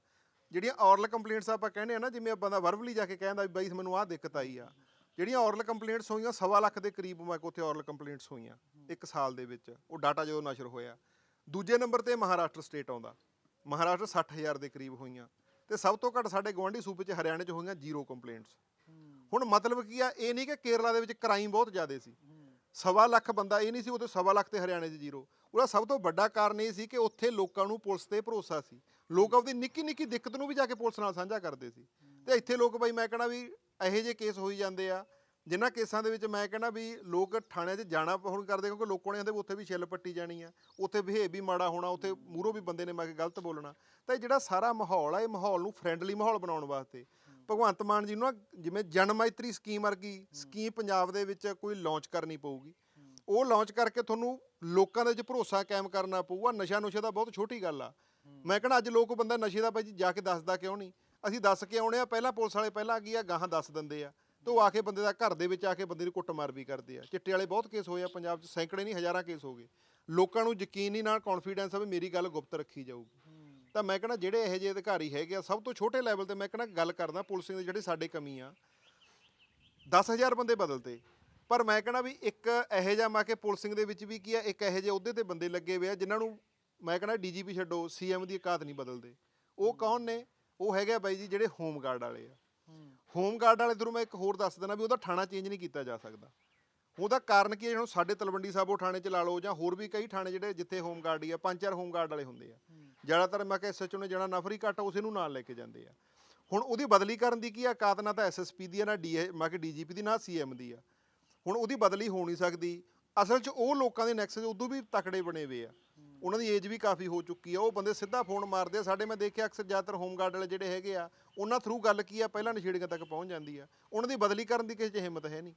Speaker 1: ਜਿਹੜੀਆਂ ਔਰਲ ਕੰਪਲੇਂਟਸ ਆਪਾਂ ਕਹਿੰਦੇ ਆ ਨਾ, ਜਿਵੇਂ ਆਪਾਂ ਦਾ ਵਰਬਲੀ ਜਾ ਕੇ ਕਹਿੰਦਾ ਵੀ ਬਾਈ ਮੈਨੂੰ ਆਹ ਦਿੱਕਤ ਆਈ ਆ, ਜਿਹੜੀਆਂ ਔਰਲ ਕੰਪਲੇਂਟਸ ਹੋਈਆਂ, ਸਵਾ ਲੱਖ ਦੇ ਕਰੀਬ ਮੈਂ ਉੱਥੇ ਔਰਲ ਕੰਪਲੇਂਟਸ ਹੋਈਆਂ ਇੱਕ ਸਾਲ ਦੇ ਵਿੱਚ, ਉਹ ਡਾਟਾ ਜਦੋਂ ਨਸ਼ਰ ਹੋਇਆ। ਦੂਜੇ ਨੰਬਰ ਤੇ ਮਹਾਰਾਸ਼ਟਰ ਸਟੇਟ ਆਉਂਦਾ। ਮਹਾਰਾਸ਼ਟਰ 60000 ਦੇ ਕਰੀਬ ਹੋਈਆਂ। ਤੇ ਸਭ ਤੋਂ ਘੱਟ ਸਾਡੇ ਗਵਾਂਢੀ ਸੂਬੇ 'ਚ ਹਰਿਆਣੇ 'ਚ ਹੋਈਆਂ ਜ਼ੀਰੋ ਕੰਪਲੇਂਟਸ ਹੁਣ ਮਤਲਬ ਕੀ ਆ, ਇਹ ਨਹੀਂ ਕਿ ਕੇਰਲਾ ਦੇ ਵਿੱਚ ਕ੍ਰਾਈਮ ਬਹੁਤ ਜ਼ਿਆਦਾ ਸੀ। ਸਵਾ ਲੱਖ ਬੰਦਾ ਇਹ ਨਹੀਂ ਸੀ ਉਦੋਂ ਸਵਾ ਲੱਖ ਤੇ ਹਰਿਆਣੇ 'ਚ ਜ਼ੀਰੋ। ਉਹਦਾ ਸਭ ਤੋਂ ਵੱਡਾ ਕਾਰਨ ਇਹ ਸੀ ਕਿ ਉੱਥੇ ਲੋਕਾਂ ਨੂੰ ਪੁਲਿਸ ਤੇ ਭਰੋਸਾ ਸੀ। ਲੋਕ ਆਪਦੀ ਨਿੱਕੀ ਨਿੱਕੀ ਦਿੱਕਤ ਨੂੰ ਵੀ ਜਾ ਕੇ ਪੁਲਿਸ ਨਾਲ ਸਾਂਝਾ ਕਰਦੇ ਸੀ। ਤੇ ਇੱਥੇ ਲੋਕ ਬਈ ਮੈਂ ਕਹਣਾ ਵੀ ਇਹੋ ਜਿਹੇ ਕੇਸ ਹੋਈ ਜਾਂਦੇ ਆ, ਜਿਨ੍ਹਾਂ ਕੇਸਾਂ ਦੇ ਵਿੱਚ ਮੈਂ ਕਹਿੰਦਾ ਵੀ ਲੋਕ ਥਾਣਿਆਂ 'ਚ ਜਾਣਾ ਹੁਣ ਕਰਦੇ ਕਿਉਂਕਿ ਲੋਕਾਂ ਨੇ ਆਂਦੇ ਉੱਥੇ ਵੀ ਛਿੱਲ ਪੱਟੀ ਜਾਣੀ ਆ, ਉੱਥੇ ਬਿਹੇਵ ਵੀ ਮਾੜਾ ਹੋਣਾ, ਉੱਥੇ ਮੂਹਰੋਂ ਵੀ ਬੰਦੇ ਨੇ ਮੈਂ ਕਿ ਗਲਤ ਬੋਲਣਾ। ਤਾਂ ਇਹ ਜਿਹੜਾ ਸਾਰਾ ਮਾਹੌਲ ਆ, ਇਹ ਮਾਹੌਲ ਨੂੰ ਫਰੈਂਡਲੀ ਮਾਹੌਲ ਬਣਾਉਣ ਵਾਸਤੇ ਭਗਵੰਤ ਮਾਨ ਜੀ ਨੂੰ ਨਾ ਜਿਵੇਂ ਜਨਮੈਤਰੀ ਸਕੀਮ ਵਰਗੀ ਸਕੀਮ ਪੰਜਾਬ ਦੇ ਵਿੱਚ ਕੋਈ ਲਾਂਚ ਕਰਨੀ ਪਊਗੀ। ਉਹ ਲਾਂਚ ਕਰਕੇ ਤੁਹਾਨੂੰ ਲੋਕਾਂ ਦੇ ਵਿੱਚ ਭਰੋਸਾ ਕਾਇਮ ਕਰਨਾ ਪਊਗਾ ਨਸ਼ਾ ਨੁਸ਼ੇ ਦਾ ਬਹੁਤ ਛੋਟੀ ਗੱਲ ਆ। ਮੈਂ ਕਹਿੰਦਾ ਅੱਜ ਲੋਕ ਬੰਦਾ ਨਸ਼ੇ ਦਾ ਭਾਈ ਜੀ ਜਾ ਕੇ ਦੱਸਦਾ ਕਿਉਂ ਨਹੀਂ? ਅਸੀਂ ਦੱਸ ਕੇ ਆਉਣੇ ਆ, ਪਹਿਲਾਂ ਪੁਲਿਸ ਵਾਲੇ ਪਹਿਲਾਂ ਕੀ ਆ, ਗਾਹਾਂ ਦੱਸ ਦਿੰਦੇ ਆ। ਤੇ ਉਹ ਆ ਕੇ ਬੰਦੇ ਦਾ ਘਰ ਦੇ ਵਿੱਚ ਆ ਕੇ ਬੰਦੇ ਨੂੰ ਕੁੱਟਮਾਰ ਵੀ ਕਰਦੇ ਆ। ਚਿੱਟੇ ਵਾਲੇ ਬਹੁਤ ਕੇਸ ਹੋਏ ਆ ਪੰਜਾਬ 'ਚ, ਸੈਂਕੜੇ ਨਹੀਂ, ਹਜ਼ਾਰਾਂ ਕੇਸ ਹੋ ਗਏ। ਲੋਕਾਂ ਨੂੰ ਯਕੀਨ ਨਹੀਂ ਨਾਲ ਕੌਨਫੀਡੈਂਸ ਆ ਵੀ ਮੇਰੀ ਗੱਲ ਗੁਪਤ ਰੱਖੀ ਜਾਊਗੀ। ਤਾਂ ਮੈਂ ਕਹਿੰਦਾ ਜਿਹੜੇ ਇਹੋ ਜਿਹੇ ਅਧਿਕਾਰੀ ਹੈਗੇ ਆ, ਸਭ ਤੋਂ ਛੋਟੇ ਲੈਵਲ ਤੇ ਮੈਂ ਕਹਿੰਦਾ ਗੱਲ ਕਰਦਾ ਪੁਲਿਸਿੰਗ ਦੇ ਜਿਹੜੇ ਸਾਡੇ ਕਮੀ ਆ 10000 ਬੰਦੇ ਬਦਲਤੇ। ਪਰ ਮੈਂ ਕਹਿੰਦਾ ਵੀ ਇੱਕ ਇਹੋ ਜਿਹਾ ਮਾ ਕੇ ਪੁਲਿਸਿੰਗ ਦੇ ਵਿੱਚ ਵੀ ਕੀ ਆ, ਇੱਕ ਇਹੋ ਜਿਹੇ ਅਹੁਦੇ ਤੇ ਬੰਦੇ ਲੱਗੇ ਹੋਏ ਆ, ਜਿਨ੍ਹਾਂ ਨੂੰ ਮੈਂ ਕਹਿੰਦਾ ਡੀਜੀਪੀ ਛੱਡੋ ਸੀਐਮ ਦੀ ਔਕਾਤ ਨਹੀਂ ਬਦਲਦੇ। ਉਹ ਕੌਣ ਨੇ? ਉਹ ਹੈਗੇ ਆ ਬਾਈ ਜੀ ਜਿਹੜੇ ਹੋਮ ਗਾਰਡ ਵਾਲੇ ਆ। ਹੋਮ ਗਾਰਡ ਵਾਲੇ ਤੁਹਾਨੂੰ ਮੈਂ ਇੱਕ ਹੋਰ ਦੱਸ ਦਿੰਦਾ ਵੀ ਉਹਦਾ ਥਾਣਾ ਚੇਂਜ ਨਹੀਂ ਕੀਤਾ ਜਾ ਸਕਦਾ। ਉਹਦਾ ਕਾਰਨ ਕੀ ਹੈ? ਹੁਣ ਸਾਡੇ ਤਲਵੰਡੀ ਸਾਬੋ ਥਾਣੇ ਚ ਲਾ ਲਓ ਜਾਂ ਹੋਰ ਵੀ ਕਈ ਥਾਣੇ ਜਿਹੜੇ ਜਿੱਥੇ ਹੋਮ ਗਾਰਡ ਹੀ ਆ ਪੰਜ ਚਾਰ ਹੋਮ ਗਾਰਡ ਵਾਲੇ ਹੁੰਦੇ ਆ। ਜ਼ਿਆਦਾਤਰ ਮੈਂ ਕਿਹਾ ਐਸਐਚਓ ਨੇ ਜਿਹੜਾ ਨਫਰੀ ਘੱਟ ਉਸੇ ਨੂੰ ਨਾਲ ਲੈ ਕੇ ਜਾਂਦੇ ਆ। ਹੁਣ ਉਹਦੀ ਬਦਲੀ ਕਰਨ ਦੀ ਕੀ ਔਕਾਤ ਨਾ ਤਾਂ ਐਸਐਸਪੀ ਦੀ ਆ ਨਾ ਡੀ ਮੈਂ ਕਿ ਡੀਜੀਪੀ ਦੀ ਨਾ ਸੀਐਮ ਦੀ ਆ। ਹੁਣ ਉਹਦੀ ਬਦਲੀ ਹੋ ਨਹੀਂ ਸਕਦੀ। ਅਸਲ 'ਚ ਉਹ ਲੋਕਾਂ ਦੇ ਨੈਕਸਸ ਉਦੋਂ ਵੀ ਤਕੜੇ ਬਣੇ ਹੋਏ ਆ। ਉਹਨਾਂ ਦੀ ਏਜ ਵੀ ਕਾਫੀ ਹੋ ਚੁੱਕੀ ਆ। ਉਹ ਬੰਦੇ ਸਿੱਧਾ ਫੋਨ ਮਾਰਦੇ ਆ। ਸਾਡੇ ਮੈਂ ਦੇਖਿਆ ਅਕਸਰ ਜ਼ਿਆਦਾਤਰ ਹੋਮ ਗਾਰਡ ਵਾਲੇ ਜਿਹੜੇ ਹੈਗੇ ਆ ਉਹਨਾਂ ਥਰੂ ਗੱਲ ਕੀ ਆ? ਪਹਿਲਾਂ ਨਸ਼ੇੜੀਆਂ ਤੱਕ ਪਹੁੰਚ ਜਾਂਦੀ ਆ। ਉਹਨਾਂ ਦੀ ਬਦਲੀ ਕਰਨ ਦੀ ਕਿਸੇ 'ਚ ਹਿੰਮਤ ਹੈ ਨਹੀਂ।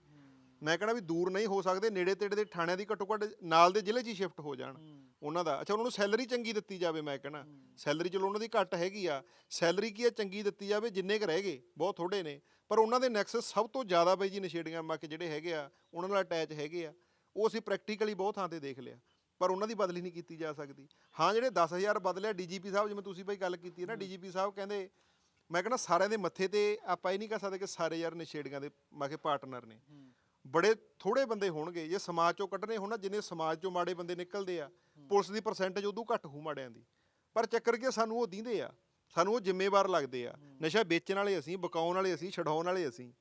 Speaker 1: ਮੈਂ ਕਹਿੰਦਾ ਵੀ ਦੂਰ ਨਹੀਂ ਹੋ ਸਕਦੇ। ਨੇੜੇ ਤੇੜੇ ਦੇ ਥਾਣਿਆਂ ਦੀ ਘੱਟੋ ਘੱਟ ਨਾਲ ਦੇ ਜ਼ਿਲ੍ਹੇ 'ਚ ਹੀ ਸ਼ਿਫਟ ਹੋ ਜਾਣ। ਉਹਨਾਂ ਦਾ। ਅੱਛਾ ਉਹਨਾਂ ਨੂੰ ਸੈਲਰੀ ਚੰਗੀ ਦਿੱਤੀ ਜਾਵੇ ਮੈਂ ਕਹਿੰਦਾ ਸੈਲਰੀ ਚਲੋ ਉਹਨਾਂ ਦੀ ਘੱਟ ਹੈਗੀ ਆ। ਸੈਲਰੀ ਕੀ ਆ? ਚੰਗੀ ਦਿੱਤੀ ਜਾਵੇ। ਜਿੰਨੇ ਕੁ ਰਹਿ ਗਏ ਬਹੁਤ ਥੋੜੇ ਨੇ। ਪਰ ਉਹਨਾਂ ਦੇ ਨੈਕਸਸ ਸਭ ਤੋਂ ਜ਼ਿਆਦਾ ਬਈ ਜੀ ਨਸ਼ੇੜੀਆਂ ਮੱਕ ਜਿਹੜੇ ਹੈਗੇ ਆ ਉਹਨਾਂ ਨਾਲ ਅਟੈਚ ਹੈਗੇ ਆ। ਉਹ ਅਸੀਂ ਪ੍ਰੈਕਟੀਕਲੀ ਬਹੁਤ ਥਾਂ ਤੇ ਦੇਖ ਲਿਆ। ਪਰ ਉਹਨਾਂ ਦੀ ਬਦਲੀ ਨਹੀਂ ਕੀਤੀ ਜਾ ਸਕਦੀ। ਹਾਂ ਜਿਹੜੇ 10000 ਬਦਲਿਆ ਡੀਜੀਪੀ ਸਾਹਿਬ ਜਿਵੇਂ ਤੁਸੀਂ ਬਈ ਗੱਲ ਕੀਤੀ ਹੈ ਨਾ ਡੀਜੀਪੀ ਸਾਹਿਬ ਕਹਿੰਦੇ ਮੈਂ ਕਹਿੰਦਾ ਸਾਰਿਆਂ ਦੇ ਮੱਥੇ ਤੇ ਆਪਾਂ ਇਹ ਨਹੀਂ ਕਹਿ ਸਕਦੇ ਕਿ ਸਾਰੇ ਯਾਰ ਨਸ਼ੇੜੀਆਂ ਦੇ ਮੈਂ ਕਿ ਪਾਰਟਨਰ ਨੇ। ਬੜੇ ਥੋੜੇ ਬੰਦੇ ਹੋਣਗੇ ਜੇ ਸਮਾਜ ਚੋਂ ਕੱਢਣੇ ਹੋਣ ਜਿੰਨੇ ਸਮਾਜ ਚੋਂ ਮਾੜੇ ਬੰਦੇ ਨਿਕਲਦੇ ਆ ਪੁਲਿਸ ਦੀ ਪਰਸੈਂਟੇਜ ਉਦੋਂ ਘੱਟ ਹੋ ਮਾੜਿਆਂ ਦੀ। ਪਰ ਚੱਕਰ ਕੀ ਸਾਨੂੰ ਉਹ ਦਿੰਦੇ ਆ ਸਾਨੂੰ ਉਹ ਜ਼ਿੰਮੇਵਾਰ ਲੱਗਦੇ ਆ। ਨਸ਼ਾ ਵੇਚਣ ਵਾਲੇ ਅਸੀਂ ਬਕਾਉਣ ਵਾਲੇ ਅਸੀਂ ਛਡਾਉਣ ਵਾਲੇ ਅਸੀਂ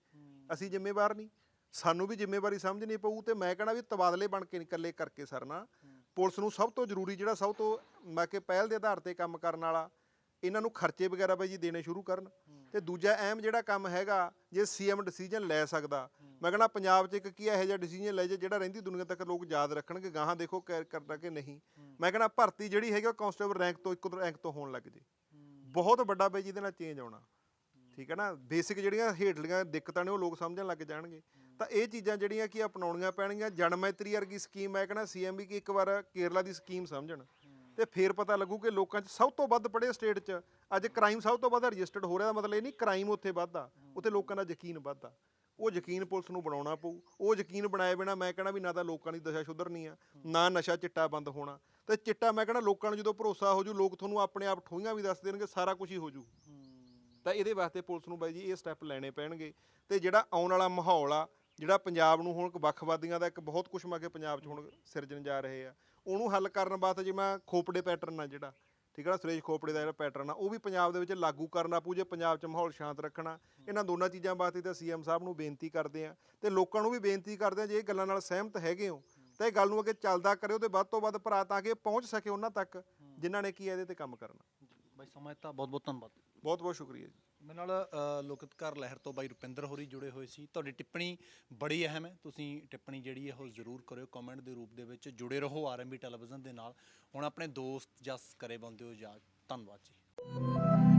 Speaker 1: ਅਸੀਂ ਜ਼ਿੰਮੇਵਾਰ ਨਹੀਂ। ਸਾਨੂੰ ਵੀ ਜ਼ਿੰਮੇਵਾਰੀ ਸਮਝਣੀ ਪਊ ਤੇ ਮੈਂ ਕਹਣਾ ਵੀ ਤਬਾਦਲੇ ਬਣ ਕੇ ਇਕੱਲੇ ਕਰਕੇ ਸਰਨਾ। ਪੁਲਿਸ ਨੂੰ ਸਭ ਤੋਂ ਜ਼ਰੂਰੀ ਜਿਹੜਾ ਸਭ ਤੋਂ ਮੈਂ ਕਿ ਪਹਿਲ ਦੇ ਆਧਾਰ ਤੇ ਕੰਮ ਕਰਨ ਵਾਲਾ, ਇਹਨਾਂ ਨੂੰ ਖਰਚੇ ਵਗੈਰਾ ਬਾਈ ਜੀ ਦੇਣੇ ਸ਼ੁਰੂ ਕਰਨ। ਤੇ ਦੂਜਾ ਅਹਿਮ ਜਿਹੜਾ ਕੰਮ ਹੈਗਾ, ਜੇ ਸੀਐਮ ਡਿਸੀਜਨ ਲੈ ਸਕਦਾ। ਮੈਂ ਕਹਿੰਦਾ ਪੰਜਾਬ 'ਚ ਇੱਕ ਕੀ ਇਹੋ ਜਿਹਾ ਡਿਸੀਜਨ ਲੈ ਜੇ ਜਿਹੜਾ ਰਹਿੰਦੀ ਦੁਨੀਆ ਤੱਕ ਲੋਕ ਯਾਦ ਰੱਖਣਗੇ, ਗਾਹਾਂ ਦੇਖੋ ਕਰ- ਕਰਦਾ ਕਿ ਨਹੀਂ। ਮੈਂ ਕਹਿੰਦਾ ਭਰਤੀ ਜਿਹੜੀ ਹੈਗੀ ਉਹ ਕਾਂਸਟੇਬਲ ਰੈਂਕ ਤੋਂ ਇੱਕ ਰੈਂਕ ਤੋਂ ਹੋਣ ਲੱਗ ਜੇ। ਬਹੁਤ ਵੱਡਾ ਬਾਈ ਜੀ ਜਿਹਦੇ ਨਾਲ ਚੇਂਜ ਆਉਣਾ। ਠੀਕ ਹੈ ਨਾ? ਬੇਸਿਕ ਜਿਹੜੀਆਂ ਹੇਠਲੀਆਂ ਦਿੱਕਤਾਂ ਨੇ ਉਹ ਲੋਕ ਸਮਝਣ ਲੱਗ ਜਾਣਗੇ। ਤਾਂ ਇਹ ਚੀਜ਼ਾਂ ਜਿਹੜੀਆਂ ਕੀ ਅਪਣਾਉਣੀਆਂ ਪੈਣਗੀਆਂ। ਜਨਮੈਤਰੀ ਵਰਗੀ ਸਕੀਮ ਮੈਂ ਕਹਿੰਦਾ ਸੀਐਮ ਵੀ ਕਿ ਇੱਕ ਵਾਰ ਕੇਰਲਾ ਦੀ ਸਕੀਮ ਸਮਝਣ। ਤੇ ਫੇਰ ਪਤਾ ਲੱਗੂ ਕਿ ਲੋਕਾਂ 'ਚ ਸਭ ਤੋਂ ਵੱਧ ਪੜ੍ਹੇ ਸਟੇਟ 'ਚ ਅੱਜ ਕ੍ਰਾਈਮ ਸਭ ਤੋਂ ਵੱਧ ਰਜਿਸਟਰਡ ਹੋ ਰਿਹਾ ਦਾ ਮਤਲਬ ਇਹ ਨਹੀਂ ਕ੍ਰਾਈਮ ਉੱਥੇ ਵੱਧਦਾ ਉੱਥੇ ਲੋਕਾਂ ਦਾ ਯਕੀਨ ਵੱਧਦਾ। ਉਹ ਯਕੀਨ ਪੁਲਿਸ ਨੂੰ ਬਣਾਉਣਾ ਪਊ। ਉਹ ਯਕੀਨ ਬਣਾਏ ਬਿਨਾ ਮੈਂ ਕਹਿੰਦਾ ਵੀ ਨਾ ਤਾਂ ਲੋਕਾਂ ਦੀ ਦਸ਼ਾ ਸੁਧਰਨੀ ਆ ਨਾ ਨਸ਼ਾ ਚਿੱਟਾ ਬੰਦ ਹੋਣਾ। ਤੇ ਚਿੱਟਾ ਮੈਂ ਕਹਿੰਦਾ ਲੋਕਾਂ ਨੂੰ ਜਦੋਂ ਭਰੋਸਾ ਹੋ ਜੂ ਲੋਕ ਤੁਹਾਨੂੰ ਆਪਣੇ ਆਪ ਠੋਈਆਂ ਵੀ ਦੱਸ ਦੇਣਗੇ ਸਾਰਾ ਕੁਝ ਹੀ ਹੋ ਜੂ। ਤਾਂ ਇਹਦੇ ਵਾਸਤੇ ਪੁਲਿਸ ਨੂੰ ਬਾਈ ਜੀ ਇਹ ਸਟੈਪ ਲੈਣੇ ਪੈਣਗੇ। ਤੇ ਜਿਹੜਾ ਆਉਣ ਵਾਲਾ ਮਾਹੌਲ ਆ ਜਿਹੜਾ ਪੰਜਾਬ ਨੂੰ ਹੁਣ ਵੱਖਵਾਦੀਆਂ ਦਾ ਇੱਕ ਬਹੁਤ ਕੁਛ ਮਾ ਕੇ ਪੰਜਾਬ 'ਚ ਹੁਣ ਸਿਰਜਣ ਜਾ ਰਹੇ ਆ ਉਹਨੂੰ ਹੱਲ ਕਰਨ ਵਾਸਤੇ ਜਿਵੇਂ ਖੋਪੜੇ ਪੈਟਰਨ ਆ ਜਿਹੜਾ ਠੀਕ ਹੈ ਨਾ ਸੁਰੇਸ਼ ਖੋਪੜੇ ਦਾ ਜਿਹੜਾ ਪੈਟਰਨ ਆ ਉਹ ਵੀ ਪੰਜਾਬ ਦੇ ਵਿੱਚ ਲਾਗੂ ਕਰਨਾ ਪਊ ਜੇ ਪੰਜਾਬ 'ਚ ਮਾਹੌਲ ਸ਼ਾਂਤ ਰੱਖਣਾ ਇਹਨਾਂ ਦੋਨਾਂ ਚੀਜ਼ਾਂ ਵਾਸਤੇ ਤਾਂ ਸੀਐਮ ਸਾਹਿਬ ਨੂੰ ਬੇਨਤੀ ਕਰਦੇ ਆ ਤੇ ਲੋਕਾਂ ਨੂੰ ਵੀ ਬੇਨਤੀ ਕਰਦੇ ਆ ਜੇ ਇਹ ਗੱਲਾਂ ਨਾਲ ਸਹਿਮਤ ਹੈਗੇ ਹੋ ਤਾਂ ਇਹ ਗੱਲ ਨੂੰ ਅੱਗੇ ਚੱਲਦਾ ਕਰਿਓ ਤੇ ਵੱਧ ਤੋਂ ਵੱਧ ਭਰਾ ਤਾਂ ਕਿ ਪਹੁੰਚ ਸਕੇ ਉਹਨਾਂ ਤੱਕ ਜਿਨ੍ਹਾਂ ਨੇ ਕੀ ਇਹਦੇ ਤੇ ਕੰਮ ਕਰਨਾ।
Speaker 2: ਬਾਈ ਸਮਾਂ ਦਿੱਤਾ ਬਹੁਤ ਬਹੁਤ ਧੰਨਵਾਦ।
Speaker 1: ਬਹੁਤ ਬਹੁਤ ਸ਼ੁਕਰੀਆ ਜੀ।
Speaker 2: ਮੇਰੇ ਨਾਲ ਅ, ਲੋਕਤਕਾਰ ਲਹਿਰ ਤੋਂ ਬਾਈ ਰੁਪਿੰਦਰ ਹੋਰੀ ਜੁੜੇ ਹੋਏ ਸੀ। ਤੁਹਾਡੀ ਟਿੱਪਣੀ ਬੜੀ ਅਹਿਮ ਹੈ। ਤੁਸੀਂ ਟਿੱਪਣੀ ਜਿਹੜੀ ਹੈ ਉਹ ਜ਼ਰੂਰ ਕਰਿਓ। ਕਮੈਂਟ ਦੇ ਰੂਪ ਦੇ ਵਿੱਚ ਜੁੜੇ ਰਹੋ ਆਰਐਮਬੀ ਟੈਲੀਵਿਜ਼ਨ ਦੇ ਨਾਲ। ਹੁਣ ਆਪਣੇ ਦੋਸਤ ਜਸ ਕਰੇ ਬੰਦੇ ਹੋ ਜਾ। ਧੰਨਵਾਦ ਜੀ।